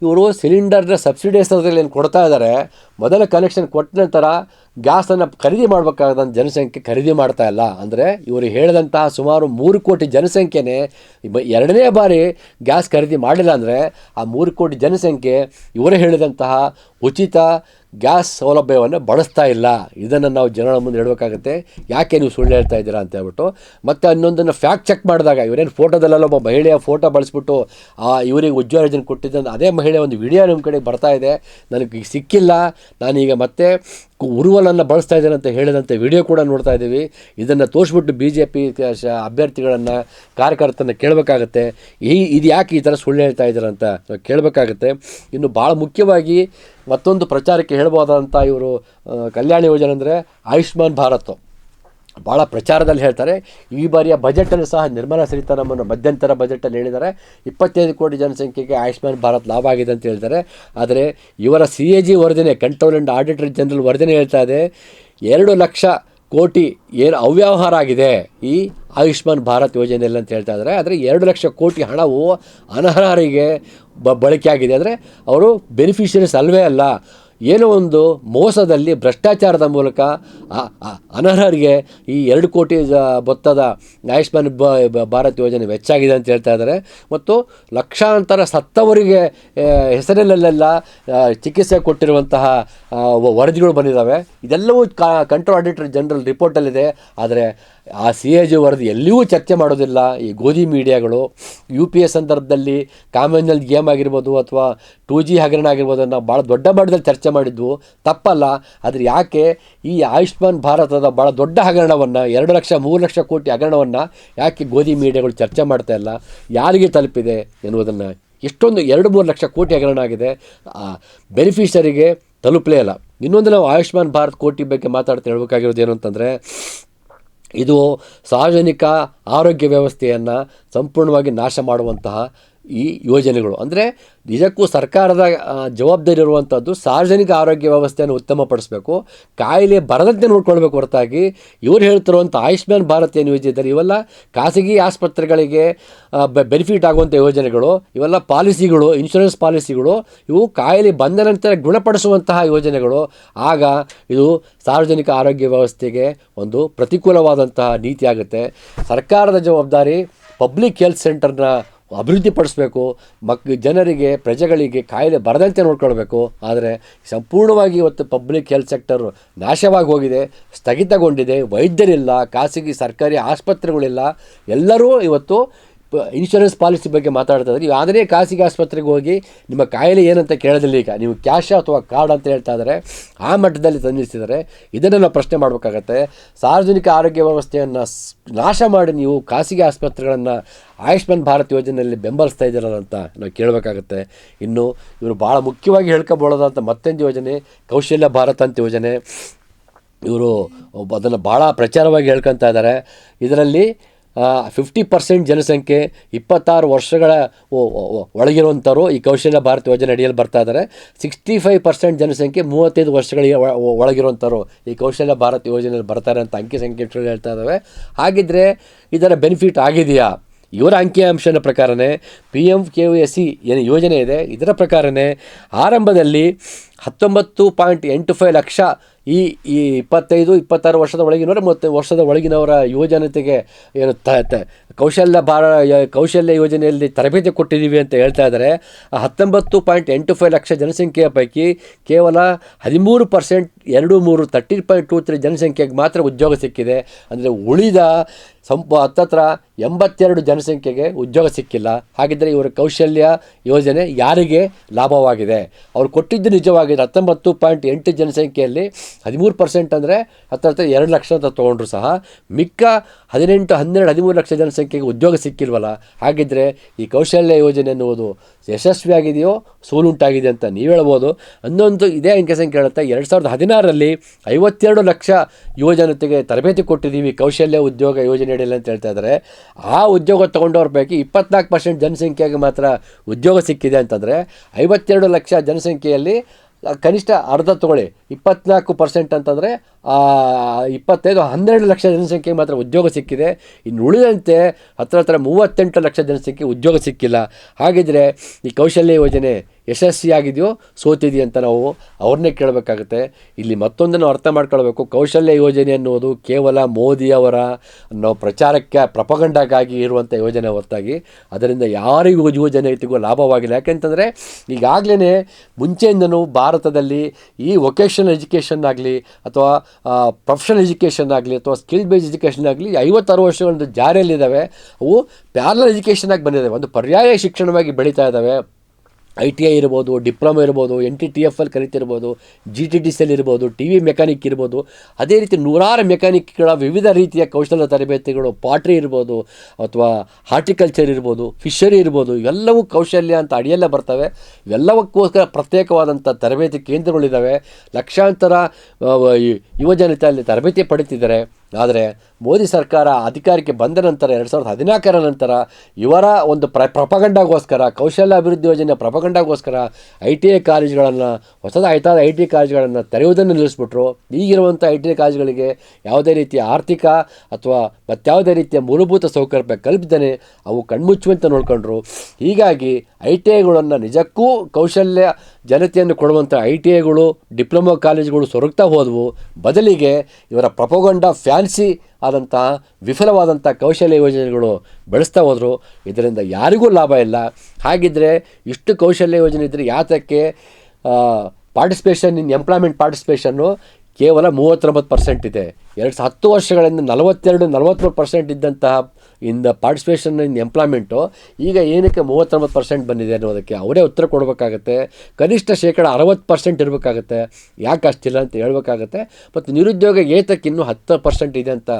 ಇವರು ಸಿಲಿಂಡರ್ನ ಸಬ್ಸಿಡಿ ಹೆಸರಲ್ಲಿ ಏನು ಕೊಡ್ತಾ ಇದ್ದಾರೆ ಮೊದಲ ಕನೆಕ್ಷನ್ ಕೊಟ್ಟ ನಂತರ ಗ್ಯಾಸನ್ನು ಖರೀದಿ ಮಾಡಬೇಕಾದ ಜನಸಂಖ್ಯೆ ಖರೀದಿ ಮಾಡ್ತಾ ಇಲ್ಲ. ಅಂದರೆ ಇವರು ಹೇಳಿದಂತಹ ಸುಮಾರು ಮೂರು ಕೋಟಿ ಜನಸಂಖ್ಯೆನೇ ಎರಡನೇ ಬಾರಿ ಗ್ಯಾಸ್ ಖರೀದಿ ಮಾಡಿಲ್ಲ ಅಂದರೆ ಆ ಮೂರು ಕೋಟಿ ಜನಸಂಖ್ಯೆ ಇವರು ಹೇಳಿದಂತಹ ಉಚಿತ ಗ್ಯಾಸ್ ಸೌಲಭ್ಯವನ್ನು ಬಳಸ್ತಾ ಇಲ್ಲ. ಇದನ್ನು ನಾವು ಜನರ ಮುಂದೆ ಹೇಳಬೇಕಾಗುತ್ತೆ. ಯಾಕೆ ನೀವು ಸುಳ್ಳು ಹೇಳ್ತಾ ಇದ್ದೀರಾ ಅಂತ ಹೇಳ್ಬಿಟ್ಟು. ಮತ್ತು ಅನ್ನೊಂದನ್ನು ಫ್ಯಾಕ್ಟ್ ಚೆಕ್ ಮಾಡಿದಾಗ, ಇವರೇನು ಫೋಟೋದಲ್ಲೆಲ್ಲ ಒಬ್ಬ ಮಹಿಳೆಯ ಫೋಟೋ ಬಳಸ್ಬಿಟ್ಟು, ಆ, ಇವರಿಗೆ ಉಜ್ವಲ ಯೋಜನೆ ಕೊಟ್ಟಿದ್ದಂತ ಅದೇ ಮಹಿಳೆ ಒಂದು ವಿಡಿಯೋ ನಿಮ್ಮ ಕಡೆ ಬರ್ತಾ ಇದೆ. ನನಗೆ ಸಿಕ್ಕಿಲ್ಲ. ನಾನೀಗ ಮತ್ತೆ ಉರುವಲನ್ನು ಬಳಸ್ತಾ ಇದ್ದೇನೆ ಅಂತ ಹೇಳಿದಂಥ ವಿಡಿಯೋ ಕೂಡ ನೋಡ್ತಾ ಇದ್ದೀವಿ. ಇದನ್ನು ತೋರಿಸ್ಬಿಟ್ಟು ಬಿ ಜೆ ಪಿ ಅಭ್ಯರ್ಥಿಗಳನ್ನು ಕಾರ್ಯಕರ್ತನ ಕೇಳಬೇಕಾಗತ್ತೆ. ಈ, ಇದು ಯಾಕೆ ಈ ಥರ ಸುಳ್ಳು ಹೇಳ್ತಾ ಇದ್ದಾರೆ ಅಂತ ಕೇಳಬೇಕಾಗತ್ತೆ. ಇನ್ನು ಭಾಳ ಮುಖ್ಯವಾಗಿ ಮತ್ತೊಂದು ಪ್ರಚಾರಕ್ಕೆ ಹೇಳ್ಬೋದಂಥ ಇವರು ಕಲ್ಯಾಣ ಯೋಜನೆ ಅಂದರೆ ಆಯುಷ್ಮಾನ್ ಭಾರತ್. ಭಾಳ ಪ್ರಚಾರದಲ್ಲಿ ಹೇಳ್ತಾರೆ, ಈ ಬಾರಿಯ ಬಜೆಟಲ್ಲಿ ಸಹ ನಿರ್ಮಲಾ ಸೀತಾರಾಮನ್ ಮಧ್ಯಂತರ ಬಜೆಟಲ್ಲಿ ಹೇಳಿದ್ದಾರೆ, ಇಪ್ಪತ್ತೈದು ಕೋಟಿ ಜನಸಂಖ್ಯೆಗೆ ಆಯುಷ್ಮಾನ್ ಭಾರತ್ ಲಾಭ ಆಗಿದೆ ಅಂತ ಹೇಳ್ತಾರೆ. ಆದರೆ ಇವರ ಸಿ ಎ ಜಿ ವರದಿನೇ, ಕಂಟ್ರೋಲ್ ಆಡಿಟರ್ ಜನರಲ್ ವರದಿನೇ ಹೇಳ್ತಾ ಇದೆ, ಎರಡು ಲಕ್ಷ ಕೋಟಿ ಏನು ಅವ್ಯವಹಾರ ಆಗಿದೆ ಈ ಆಯುಷ್ಮಾನ್ ಭಾರತ್ ಯೋಜನೆಯಲ್ಲಿ ಅಂತ ಹೇಳ್ತಾ ಇದ್ದಾರೆ. ಆದರೆ ಎರಡು ಲಕ್ಷ ಕೋಟಿ ಹಣವು ಅನರ್ಹರಿಗೆ ಬ ಬಳಕೆ ಆಗಿದೆ ಅಂದರೆ ಅವರು ಬೆನಿಫಿಷರೀಸ್ ಅಲ್ವೇ ಅಲ್ಲ. ಏನೋ ಒಂದು ಮೋಸದಲ್ಲಿ ಭ್ರಷ್ಟಾಚಾರದ ಮೂಲಕ ಅನರ್ಹರಿಗೆ ಈ ಎರಡು ಕೋಟಿ ಮೊತ್ತದ ಆಯುಷ್ಮಾನ್ ಭಾರತ್ ಯೋಜನೆ ವೆಚ್ಚಾಗಿದೆ ಅಂತ ಹೇಳ್ತಾ ಇದ್ದಾರೆ. ಮತ್ತು ಲಕ್ಷಾಂತರ ಸತ್ತವರಿಗೆ ಹೆಸರಿನಲ್ಲೆಲ್ಲ ಚಿಕಿತ್ಸೆ ಕೊಟ್ಟಿರುವಂತಹ ವರದಿಗಳು ಬಂದಿದ್ದಾವೆ. ಇದೆಲ್ಲವೂ ಕಾ ಕಂಟ್ರೋಲ್ ಆಡಿಟರ್ ಜನರಲ್ ರಿಪೋರ್ಟಲ್ಲಿದೆ ಆದರೆ ಆ ಸಿ ಎ ಜಿ ವರದಿ ಎಲ್ಲಿಯೂ ಚರ್ಚೆ ಮಾಡೋದಿಲ್ಲ. ಈ ಗೋಧಿ ಮೀಡಿಯಾಗಳು ಯು ಪಿ ಎ ಸಂದರ್ಭದಲ್ಲಿ ಕಾಮನ್ವೆಲ್ತ್ ಗೇಮ್ ಆಗಿರ್ಬೋದು ಅಥವಾ ಟೂ ಜಿ ಹಗರಣ ಆಗಿರ್ಬೋದು ನಾವು ಭಾಳ ದೊಡ್ಡ ಮಟ್ಟದಲ್ಲಿ ಚರ್ಚೆ ಮಾಡಿದ್ವು ತಪ್ಪಲ್ಲ. ಆದರೆ ಯಾಕೆ ಈ ಆಯುಷ್ಮಾನ್ ಭಾರತದ ಭಾಳ ದೊಡ್ಡ ಹಗರಣವನ್ನು, ಎರಡು ಲಕ್ಷ, ಮೂರು ಲಕ್ಷ ಕೋಟಿ ಹಗರಣವನ್ನು ಯಾಕೆ ಗೋಧಿ ಮೀಡಿಯಾಗಳು ಚರ್ಚೆ ಮಾಡ್ತಾ ಇಲ್ಲ? ಯಾರಿಗೆ ತಲುಪಿದೆ ಎನ್ನುವುದನ್ನು ಎಷ್ಟೊಂದು ಎರಡು ಮೂರು ಲಕ್ಷ ಕೋಟಿ ಹಗರಣ ಆಗಿದೆ. ಬೆನಿಫಿಷರಿಗೆ ತಲುಪಲೇ ಇಲ್ಲ. ಇನ್ನೊಂದು ನಾವು ಆಯುಷ್ಮಾನ್ ಭಾರತ್ ಕೋಟಿ ಬಗ್ಗೆ ಮಾತಾಡ್ತಾ ಹೇಳ್ಬೇಕಾಗಿರೋದು ಏನು ಅಂತಂದರೆ ಇದು ಸಾರ್ವಜನಿಕ ಆರೋಗ್ಯ ವ್ಯವಸ್ಥೆಯನ್ನು ಸಂಪೂರ್ಣವಾಗಿ ನಾಶ ಮಾಡುವಂತಹ ಈ ಯೋಜನೆಗಳು. ಅಂದರೆ ನಿಜಕ್ಕೂ ಸರ್ಕಾರದ ಜವಾಬ್ದಾರಿ ಇರುವಂಥದ್ದು ಸಾರ್ವಜನಿಕ ಆರೋಗ್ಯ ವ್ಯವಸ್ಥೆಯನ್ನು ಉತ್ತಮಪಡಿಸಬೇಕು. ಕಾಯಿಲೆ ಬರದಂತೆ ನೋಡ್ಕೊಳ್ಬೇಕು ಹೊರತಾಗಿ. ಇವರು ಹೇಳ್ತಿರುವಂಥ ಆಯುಷ್ಮಾನ್ ಭಾರತ್ ಏನು ಯೋಜನೆ ಇದ್ದಾರೆ ಇವೆಲ್ಲ ಖಾಸಗಿ ಆಸ್ಪತ್ರೆಗಳಿಗೆ ಬೆನಿಫಿಟ್ ಆಗುವಂಥ ಯೋಜನೆಗಳು, ಇವೆಲ್ಲ ಪಾಲಿಸಿಗಳು, ಇನ್ಶೂರೆನ್ಸ್ ಪಾಲಿಸಿಗಳು, ಇವು ಕಾಯಿಲೆ ಬಂದ ನಂತರ ಗುಣಪಡಿಸುವಂತಹ ಯೋಜನೆಗಳು. ಆಗ ಇದು ಸಾರ್ವಜನಿಕ ಆರೋಗ್ಯ ವ್ಯವಸ್ಥೆಗೆ ಒಂದು ಪ್ರತಿಕೂಲವಾದಂತಹ ನೀತಿ ಆಗುತ್ತೆ. ಸರ್ಕಾರದ ಜವಾಬ್ದಾರಿ ಪಬ್ಲಿಕ್ ಹೆಲ್ತ್ ಸೆಂಟರ್ನ ಅಭಿವೃದ್ಧಿಪಡಿಸಬೇಕು ಮಕ್, ಜನರಿಗೆ, ಪ್ರಜೆಗಳಿಗೆ ಕಾಯಿಲೆ ಬರದಂತೆ ನೋಡ್ಕೊಳ್ಬೇಕು. ಆದರೆ ಸಂಪೂರ್ಣವಾಗಿ ಇವತ್ತು ಪಬ್ಲಿಕ್ ಹೆಲ್ತ್ ಸೆಕ್ಟರ್ ನಾಶವಾಗಿ ಹೋಗಿದೆ, ಸ್ಥಗಿತಗೊಂಡಿದೆ. ವೈದ್ಯರಿಲ್ಲ, ಖಾಸಗಿ ಸರ್ಕಾರಿ ಆಸ್ಪತ್ರೆಗಳಿಲ್ಲ. ಎಲ್ಲರೂ ಇವತ್ತು ಇನ್ಶೂರೆನ್ಸ್ ಪಾಲಿಸಿ ಬಗ್ಗೆ ಮಾತಾಡ್ತಾ ಇದ್ದಾರೆ. ಆದರೆ ಖಾಸಗಿ ಆಸ್ಪತ್ರೆಗೆ ಹೋಗಿ ನಿಮ್ಮ ಕಾಯಿಲೆ ಏನಂತ ಕೇಳೋದಿಲ್ಲ ಈಗ. ನೀವು ಕ್ಯಾಶ್ ಅಥವಾ ಕಾರ್ಡ್ ಅಂತ ಹೇಳ್ತಾ ಇದ್ದಾರೆ. ಆ ಮಟ್ಟದಲ್ಲಿ ತನ್ನಿಸ್ತಿದ್ದಾರೆ ಇದನ್ನು ನಾವು ಪ್ರಶ್ನೆ ಮಾಡಬೇಕಾಗತ್ತೆ. ಸಾರ್ವಜನಿಕ ಆರೋಗ್ಯ ವ್ಯವಸ್ಥೆಯನ್ನು ನಾಶ ಮಾಡಿ ನೀವು ಖಾಸಗಿ ಆಸ್ಪತ್ರೆಗಳನ್ನು ಆಯುಷ್ಮಾನ್ ಭಾರತ್ ಯೋಜನೆಯಲ್ಲಿ ಬೆಂಬಲಿಸ್ತಾ ಇದ್ದೀರಲ್ಲ ಅಂತ ನಾವು ಕೇಳಬೇಕಾಗತ್ತೆ. ಇನ್ನು ಇವರು ಭಾಳ ಮುಖ್ಯವಾಗಿ ಹೇಳ್ಕೊಬೋದಾದಂಥ ಮತ್ತೊಂದು ಯೋಜನೆ, ಕೌಶಲ್ಯ ಭಾರತ್ ಅಂತ ಯೋಜನೆ. ಇವರು ಅದನ್ನು ಭಾಳ ಪ್ರಚಾರವಾಗಿ ಹೇಳ್ಕೊತಾ ಇದ್ದಾರೆ. ಇದರಲ್ಲಿ ಫಿಫ್ಟಿ ಪರ್ಸೆಂಟ್ ಜನಸಂಖ್ಯೆ ಇಪ್ಪತ್ತಾರು ವರ್ಷಗಳ ಒಳಗಿರುವಂಥವ್ರು ಈ ಕೌಶಲ್ಯ ಭಾರತ ಯೋಜನೆ ಅಡಿಯಲ್ಲಿ ಬರ್ತಾ ಇದ್ದಾರೆ ಸಿಕ್ಸ್ಟಿ ಫೈವ್ ಪರ್ಸೆಂಟ್ ಜನಸಂಖ್ಯೆ ಮೂವತ್ತೈದು ವರ್ಷಗಳಿಗೆ ಒಳಗಿರುವಂಥವ್ರು ಈ ಕೌಶಲ್ಯ ಭಾರತ ಯೋಜನೆಯಲ್ಲಿ ಬರ್ತಾರೆ ಅಂತ ಅಂಕಿ ಸಂಖ್ಯೆಗಳು ಹೇಳ್ತಾ ಇದ್ದಾವೆ ಹಾಗಿದ್ದರೆ ಇದರ ಬೆನಿಫಿಟ್ ಆಗಿದೆಯಾ? ಇವರ ಅಂಕಿಅಂಶನ ಪ್ರಕಾರನೇ P M K U S C ಏನು ಯೋಜನೆ ಇದೆ, ಇದರ ಪ್ರಕಾರನೇ ಆರಂಭದಲ್ಲಿ ಹತ್ತೊಂಬತ್ತು ಪಾಯಿಂಟ್ ಎಂಟು ಫೈವ್ ಲಕ್ಷ ಈ ಈ ಇಪ್ಪತ್ತೈದು, ಇಪ್ಪತ್ತಾರು ವರ್ಷದ ಒಳಗಿನವರ ಮತ್ತು ವರ್ಷದ ಒಳಗಿನವರ ಯುವಜನತೆಗೆ ಏನು ತ ಕೌಶಲ್ಯ ಭಾರ ಕೌಶಲ್ಯ ಯೋಜನೆಯಲ್ಲಿ ತರಬೇತಿ ಕೊಟ್ಟಿದ್ದೀವಿ ಅಂತ ಹೇಳ್ತಾ ಇದ್ದಾರೆ. ಹತ್ತೊಂಬತ್ತು ಪಾಯಿಂಟ್ ಎಂಟು ಫೈವ್ ಲಕ್ಷ ಜನಸಂಖ್ಯೆಯ ಪೈಕಿ ಕೇವಲ ಹದಿಮೂರು ಪರ್ಸೆಂಟ್ ಎರಡು ಮೂರು ತರ್ಟಿ ಪಾಯಿಂಟ್ ಟೂ ತ್ರೀ ಜನಸಂಖ್ಯೆಗೆ ಮಾತ್ರ ಉದ್ಯೋಗ ಸಿಕ್ಕಿದೆ. ಅಂದರೆ ಉಳಿದ ಸಂಪ, ಹತ್ತತ್ರ ಎಂಬತ್ತೆರಡು ಜನಸಂಖ್ಯೆಗೆ ಉದ್ಯೋಗ ಸಿಕ್ಕಿಲ್ಲ. ಹಾಗಿದ್ದರೆ ಇವರ ಕೌಶಲ್ಯ ಯೋಜನೆ ಯಾರಿಗೆ ಲಾಭವಾಗಿದೆ? ಅವ್ರು ಕೊಟ್ಟಿದ್ದು ನಿಜವಾಗಿದೆ ಹತ್ತೊಂಬತ್ತು ಪಾಯಿಂಟ್ ಎಂಟು ಜನಸಂಖ್ಯೆಯಲ್ಲಿ ಹದಿಮೂರು ಪರ್ಸೆಂಟ್ ಅಂದರೆ ಹತ್ತಿರ ಹತ್ರ ಎರಡು ಲಕ್ಷ ಅಂತ ತೊಗೊಂಡ್ರು ಸಹ. ಮಿಕ್ಕ ಹದಿನೆಂಟು, ಹನ್ನೆರಡು, ಹದಿಮೂರು ಲಕ್ಷ ಜನಸಂಖ್ಯೆಗೆ ಉದ್ಯೋಗ ಸಿಕ್ಕಿಲ್ವಲ್ಲ? ಹಾಗಿದ್ದರೆ ಈ ಕೌಶಲ್ಯ ಯೋಜನೆ ಎನ್ನುವುದು ಯಶಸ್ವಿಯಾಗಿದೆಯೋ ಸೋಲುಂಟಾಗಿದೆ ಅಂತ ನೀವು ಹೇಳ್ಬೋದು. ಅನ್ನೊಂದು ಇದೇ ಅಂಕ ಸಂಖ್ಯೆ ಹೇಳುತ್ತೆ, ಎರಡು ಸಾವಿರದ ಹದಿನಾರರಲ್ಲಿ ಐವತ್ತೆರಡು ಲಕ್ಷ ಯುವಜನತೆಗೆ ತರಬೇತಿ ಕೊಟ್ಟಿದ್ದೀವಿ, ಕೌಶಲ್ಯ ಉದ್ಯೋಗ ಯೋಜನೆ ಅಡಿಯಲ್ಲಿ ಅಂತ ಹೇಳ್ತಾ ಇದ್ದಾರೆ ಆ ಉದ್ಯೋಗ ತೊಗೊಂಡವ್ರ ಪೈಕಿ ಇಪ್ಪತ್ನಾಲ್ಕು ಪರ್ಸೆಂಟ್ ಜನಸಂಖ್ಯೆಗೆ ಮಾತ್ರ ಉದ್ಯೋಗ ಸಿಕ್ಕಿದೆ ಅಂತಂದರೆ, ಐವತ್ತೆರಡು ಲಕ್ಷ ಜನಸಂಖ್ಯೆಯಲ್ಲಿ ಕನಿಷ್ಠ ಅರ್ಧ ತಗೊಳ್ಳಿ, ಇಪ್ಪತ್ನಾಲ್ಕು ಪರ್ಸೆಂಟ್ ಅಂತಂದರೆ ಇಪ್ಪತ್ತೈದು ಹನ್ನೆರಡು ಲಕ್ಷ ಜನಸಂಖ್ಯೆಗೆ ಮಾತ್ರ ಉದ್ಯೋಗ ಸಿಕ್ಕಿದೆ. ಇನ್ನು ಉಳಿದಂತೆ ಹತ್ರ ಹತ್ರ ಮೂವತ್ತೆಂಟು ಲಕ್ಷ ಜನಸಂಖ್ಯೆ ಉದ್ಯೋಗ ಸಿಕ್ಕಿಲ್ಲ. ಹಾಗಿದ್ರೆ ಈ ಕೌಶಲ್ಯ ಯೋಜನೆ ಯಶಸ್ವಿಯಾಗಿದೆಯೋ, ಸೋತಿದೆಯೋ ಅಂತ ನಾವು ಅವ್ರನ್ನೇ ಕೇಳಬೇಕಾಗುತ್ತೆ. ಇಲ್ಲಿ ಮತ್ತೊಂದನ್ನು ಅರ್ಥ ಮಾಡ್ಕೊಳ್ಬೇಕು. ಕೌಶಲ್ಯ ಯೋಜನೆ ಅನ್ನುವುದು ಕೇವಲ ಮೋದಿಯವರ ಅನ್ನೋ ಪ್ರಚಾರಕ್ಕೆ, ಪ್ರಪಗಂಡಕ್ಕಾಗಿ ಇರುವಂಥ ಯೋಜನೆ ಹೊರತಾಗಿ. ಅದರಿಂದ ಯಾರಿಗೂ ಯೋಜನೆ ಯುವಜನತೆಗೂ ಲಾಭವಾಗಿಲ್ಲ. ಯಾಕೆಂತಂದರೆ ಈಗಾಗಲೇ ಮುಂಚೆಯಿಂದನೂ ಭಾರತದಲ್ಲಿ ಈ ವೊಕೇಶನಲ್ ಎಜುಕೇಷನ್ ಆಗಲಿ, ಅಥವಾ ಪ್ರೊಫೆಷನಲ್ ಎಜುಕೇಷನ್ ಆಗಲಿ, ಅಥವಾ ಸ್ಕಿಲ್ ಬೇಸ್ ಎಜುಕೇಷನ್ ಆಗಲಿ ಐವತ್ತಾರು ವರ್ಷಗಳಿಂದ ಜಾರಿಯಲ್ಲಿದ್ದಾವೆ. ಅವು ಪ್ಯಾರಲಲ್ ಎಜುಕೇಷನ್ ಆಗಿ ಬಂದಿದ್ದಾವೆ. ಒಂದು ಪರ್ಯಾಯ ಶಿಕ್ಷಣವಾಗಿ ಬೆಳೀತಾ ಇದ್ದಾವೆ. ಐ ಟಿ ಐ ಇರ್ಬೋದು, ಡಿಪ್ಲೊಮಾ ಇರ್ಬೋದು ಎನ್ ಟಿ ಟಿ ಎಫ್ ಅಲ್ಲಿ ಕಲಿತಿರ್ಬೋದು ಜಿ ಟಿ ಟಿ ಎಲ್ ಇರ್ಬೋದು ಟಿ ವಿ ಮೆಕ್ಯಾನಿಕ್ ಇರ್ಬೋದು, ಅದೇ ರೀತಿ ನೂರಾರು ಮೆಕ್ಯಾನಿಕ್ಗಳ ವಿವಿಧ ರೀತಿಯ ಕೌಶಲ್ಯ ತರಬೇತಿಗಳು ಪಾಟ್ರಿ ಇರ್ಬೋದು, ಅಥವಾ ಹಾರ್ಟಿಕಲ್ಚರ್ ಇರ್ಬೋದು ಫಿಶರಿ ಇರ್ಬೋದು, ಇವೆಲ್ಲವೂ ಕೌಶಲ್ಯ ಅಂತ ಅಡಿಯಲ್ಲೇ ಬರ್ತವೆ. ಇವೆಲ್ಲವಕ್ಕೋಸ್ಕರ ಪ್ರತ್ಯೇಕವಾದಂಥ ತರಬೇತಿ ಕೇಂದ್ರಗಳಿದ್ದಾವೆ ಲಕ್ಷಾಂತರ ಯುವಜನತೆ ಅಲ್ಲಿ ತರಬೇತಿ ಪಡಿತಿದ್ದಾರೆ. ಆದರೆ ಮೋದಿ ಸರ್ಕಾರ ಅಧಿಕಾರಕ್ಕೆ ಬಂದ ನಂತರ ಎರಡು ಸಾವಿರದ ಹದಿನಾಲ್ಕರ ನಂತರ ಇವರ ಒಂದು ಪ್ರ, ಪ್ರಪಗಂಡಗೋಸ್ಕರ, ಕೌಶಲ್ಯ ಅಭಿವೃದ್ಧಿ ಯೋಜನೆ ಪ್ರಪಗಂಡಗೋಸ್ಕರ ಐ ಟಿ ಐ ಕಾಲೇಜುಗಳನ್ನು ಹೊಸದಾಯ್ತಾದ ಐ ಟಿ ಕಾಲೇಜುಗಳನ್ನು ತೆರೆಯುವುದನ್ನು ನಿಲ್ಲಿಸ್ಬಿಟ್ರು. ಈಗಿರುವಂಥ ಐ ಟಿ ಐ ಕಾಲೇಜುಗಳಿಗೆ ಯಾವುದೇ ರೀತಿಯ ಆರ್ಥಿಕ ಅಥವಾ ಮತ್ತಾವುದೇ ರೀತಿಯ ಮೂಲಭೂತ ಸೌಕರ್ಯ ಕಲ್ಪಿದ್ದಾನೆ ಅವು ಕಣ್ಮುಚ್ಚುವಂತೆ ನೋಡ್ಕೊಂಡ್ರು. ಹೀಗಾಗಿ ಐ ಟಿ ಐಗಳನ್ನು ನಿಜಕ್ಕೂ ಕೌಶಲ್ಯ ಜನತೆಯನ್ನು ಕೊಡುವಂಥ ಐ ಟಿ ಐಗಳು, ಡಿಪ್ಲೊಮೊ ಕಾಲೇಜುಗಳು ಸೊರಗ್ತಾ ಹೋದವು. ಬದಲಿಗೆ ಇವರ ಪ್ರಪಗೊಂಡ ಫ್ಯಾನ್ಸಿ ಆದಂಥ ವಿಫಲವಾದಂಥ ಕೌಶಲ್ಯ ಯೋಜನೆಗಳು ಬೆಳೆಸ್ತಾ ಹೋದರು. ಇದರಿಂದ ಯಾರಿಗೂ ಲಾಭ ಇಲ್ಲ. ಹಾಗಿದ್ದರೆ ಇಷ್ಟು ಕೌಶಲ್ಯ ಯೋಜನೆ ಇದ್ದರೆ ಯಾತಕ್ಕೆ ಪಾರ್ಟಿಸಿಪೇಷನ್ ಇನ್ ಎಂಪ್ಲಾಯ್ಮೆಂಟ್ ಪಾರ್ಟಿಸಿಪೇಷನ್ನು ಕೇವಲ ಮೂವತ್ತೊಂಬತ್ತು ಪರ್ಸೆಂಟ್ ಇದೆ. ಎರಡು ಸಾವಿರ ಹತ್ತು ವರ್ಷಗಳಿಂದ ನಲವತ್ತೆರಡು ನಲವತ್ತ್ಮೂರು ಪರ್ಸೆಂಟ್ ಇದ್ದಂತಹ ಇಂದ ಪಾರ್ಟಿಸಿಪೇಷನ್ ಇನ್ ಎಂಪ್ಲಾಯ್ಮೆಂಟು ಈಗ ಏನಕ್ಕೆ ಮೂವತ್ತೊಂಬತ್ತು ಪರ್ಸೆಂಟ್ ಬಂದಿದೆ ಅನ್ನೋದಕ್ಕೆ ಅವರೇ ಉತ್ತರ ಕೊಡಬೇಕಾಗತ್ತೆ. ಕನಿಷ್ಠ ಶೇಕಡ ಅರವತ್ತು ಪರ್ಸೆಂಟ್ ಇರಬೇಕಾಗತ್ತೆ. ಯಾಕೆ ಅಷ್ಟಿಲ್ಲ ಅಂತ ಹೇಳಬೇಕಾಗತ್ತೆ. ಮತ್ತು ನಿರುದ್ಯೋಗ ಏತಕ್ಕೆ ಇನ್ನೂ ಹತ್ತು ಪರ್ಸೆಂಟ್ ಇದೆ ಅಂತ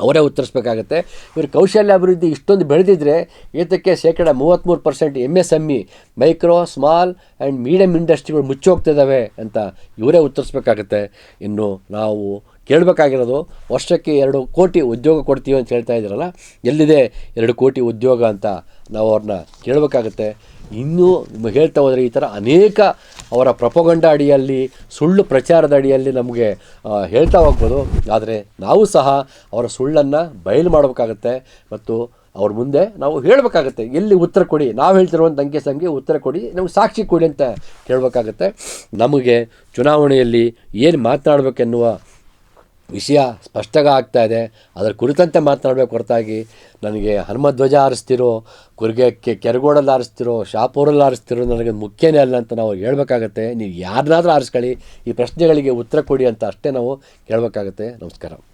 ಅವರೇ ಉತ್ತರಿಸ್ಬೇಕಾಗತ್ತೆ. ಇವರು ಕೌಶಲ್ಯ ಅಭಿವೃದ್ಧಿ ಇಷ್ಟೊಂದು ಬೆಳೆದಿದ್ದರೆ ಏತಕ್ಕೆ ಶೇಕಡ ಮೂವತ್ತ್ಮೂರು percent M S M E, micro, small and medium ಇಂಡಸ್ಟ್ರಿಗಳು ಮುಚ್ಚೋಗ್ತಿದ್ದಾವೆ ಅಂತ ಇವರೇ ಉತ್ತರಿಸ್ಬೇಕಾಗತ್ತೆ. ಇನ್ನು ನಾವು ಕೇಳಬೇಕಾಗಿರೋದು ವರ್ಷಕ್ಕೆ ಎರಡು ಕೋಟಿ ಉದ್ಯೋಗ ಕೊಡ್ತೀವಿ ಅಂತ ಹೇಳ್ತಾ ಇದ್ದೀರಲ್ಲ, ಎಲ್ಲಿದೆ ಎರಡು ಕೋಟಿ ಉದ್ಯೋಗ ಅಂತ ನಾವು ಅವ್ರನ್ನ ಕೇಳಬೇಕಾಗತ್ತೆ. ಇನ್ನೂ ಹೇಳ್ತಾ ಹೋದರೆ ಈ ಥರ ಅನೇಕ ಅವರ ಪ್ರಪಗಂಡ ಅಡಿಯಲ್ಲಿ, ಸುಳ್ಳು ಪ್ರಚಾರದ ಅಡಿಯಲ್ಲಿ ನಮಗೆ ಹೇಳ್ತಾ ಹೋಗ್ಬೋದು. ಆದರೆ ನಾವು ಸಹ ಅವರ ಸುಳ್ಳನ್ನು ಬಯಲು ಮಾಡಬೇಕಾಗತ್ತೆ ಮತ್ತು ಅವ್ರ ಮುಂದೆ ನಾವು ಹೇಳಬೇಕಾಗತ್ತೆ. ಎಲ್ಲಿ ಉತ್ತರ ಕೊಡಿ, ನಾವು ಹೇಳ್ತಿರುವಂಥ ಅಂಕೆ ಸಂಖ್ಯೆ ಉತ್ತರ ಕೊಡಿ, ನಮಗೆ ಸಾಕ್ಷಿ ಕೊಡಿ ಅಂತ ಹೇಳಬೇಕಾಗತ್ತೆ ನಮಗೆ ಚುನಾವಣೆಯಲ್ಲಿ ಏನು ಮಾತನಾಡಬೇಕೆನ್ನುವ ವಿಷಯ ಸ್ಪಷ್ಟವಾಗಿ ಇದೆ ಅದರ ಕುರಿತಂತೆ ಮಾತನಾಡಬೇಕು ಹೊರತಾಗಿ, ನನಗೆ ಹನುಮಧ್ವಜ ಹಾರಿಸ್ತಿರೋ ಕುರಿಗೆ ಕೆ ಕೆರಗೋಡಲ್ಲಿ ಹಾರಿಸ್ತಿರೋ, ಶಾಪೂರಲ್ಲಿ ಹಾರಿಸ್ತಿರೋ ನನಗೆ ಮುಖ್ಯನೇ ಅಲ್ಲ ಅಂತ ನಾವು ಹೇಳಬೇಕಾಗತ್ತೆ. ನೀವು ಯಾರನ್ನಾದರೂ ಆರಿಸ್ಕೊಳ್ಳಿ ಈ ಪ್ರಶ್ನೆಗಳಿಗೆ ಉತ್ತರ ಕೊಡಿ ಅಂತ ಅಷ್ಟೇ ನಾವು ಕೇಳಬೇಕಾಗತ್ತೆ. ನಮಸ್ಕಾರ.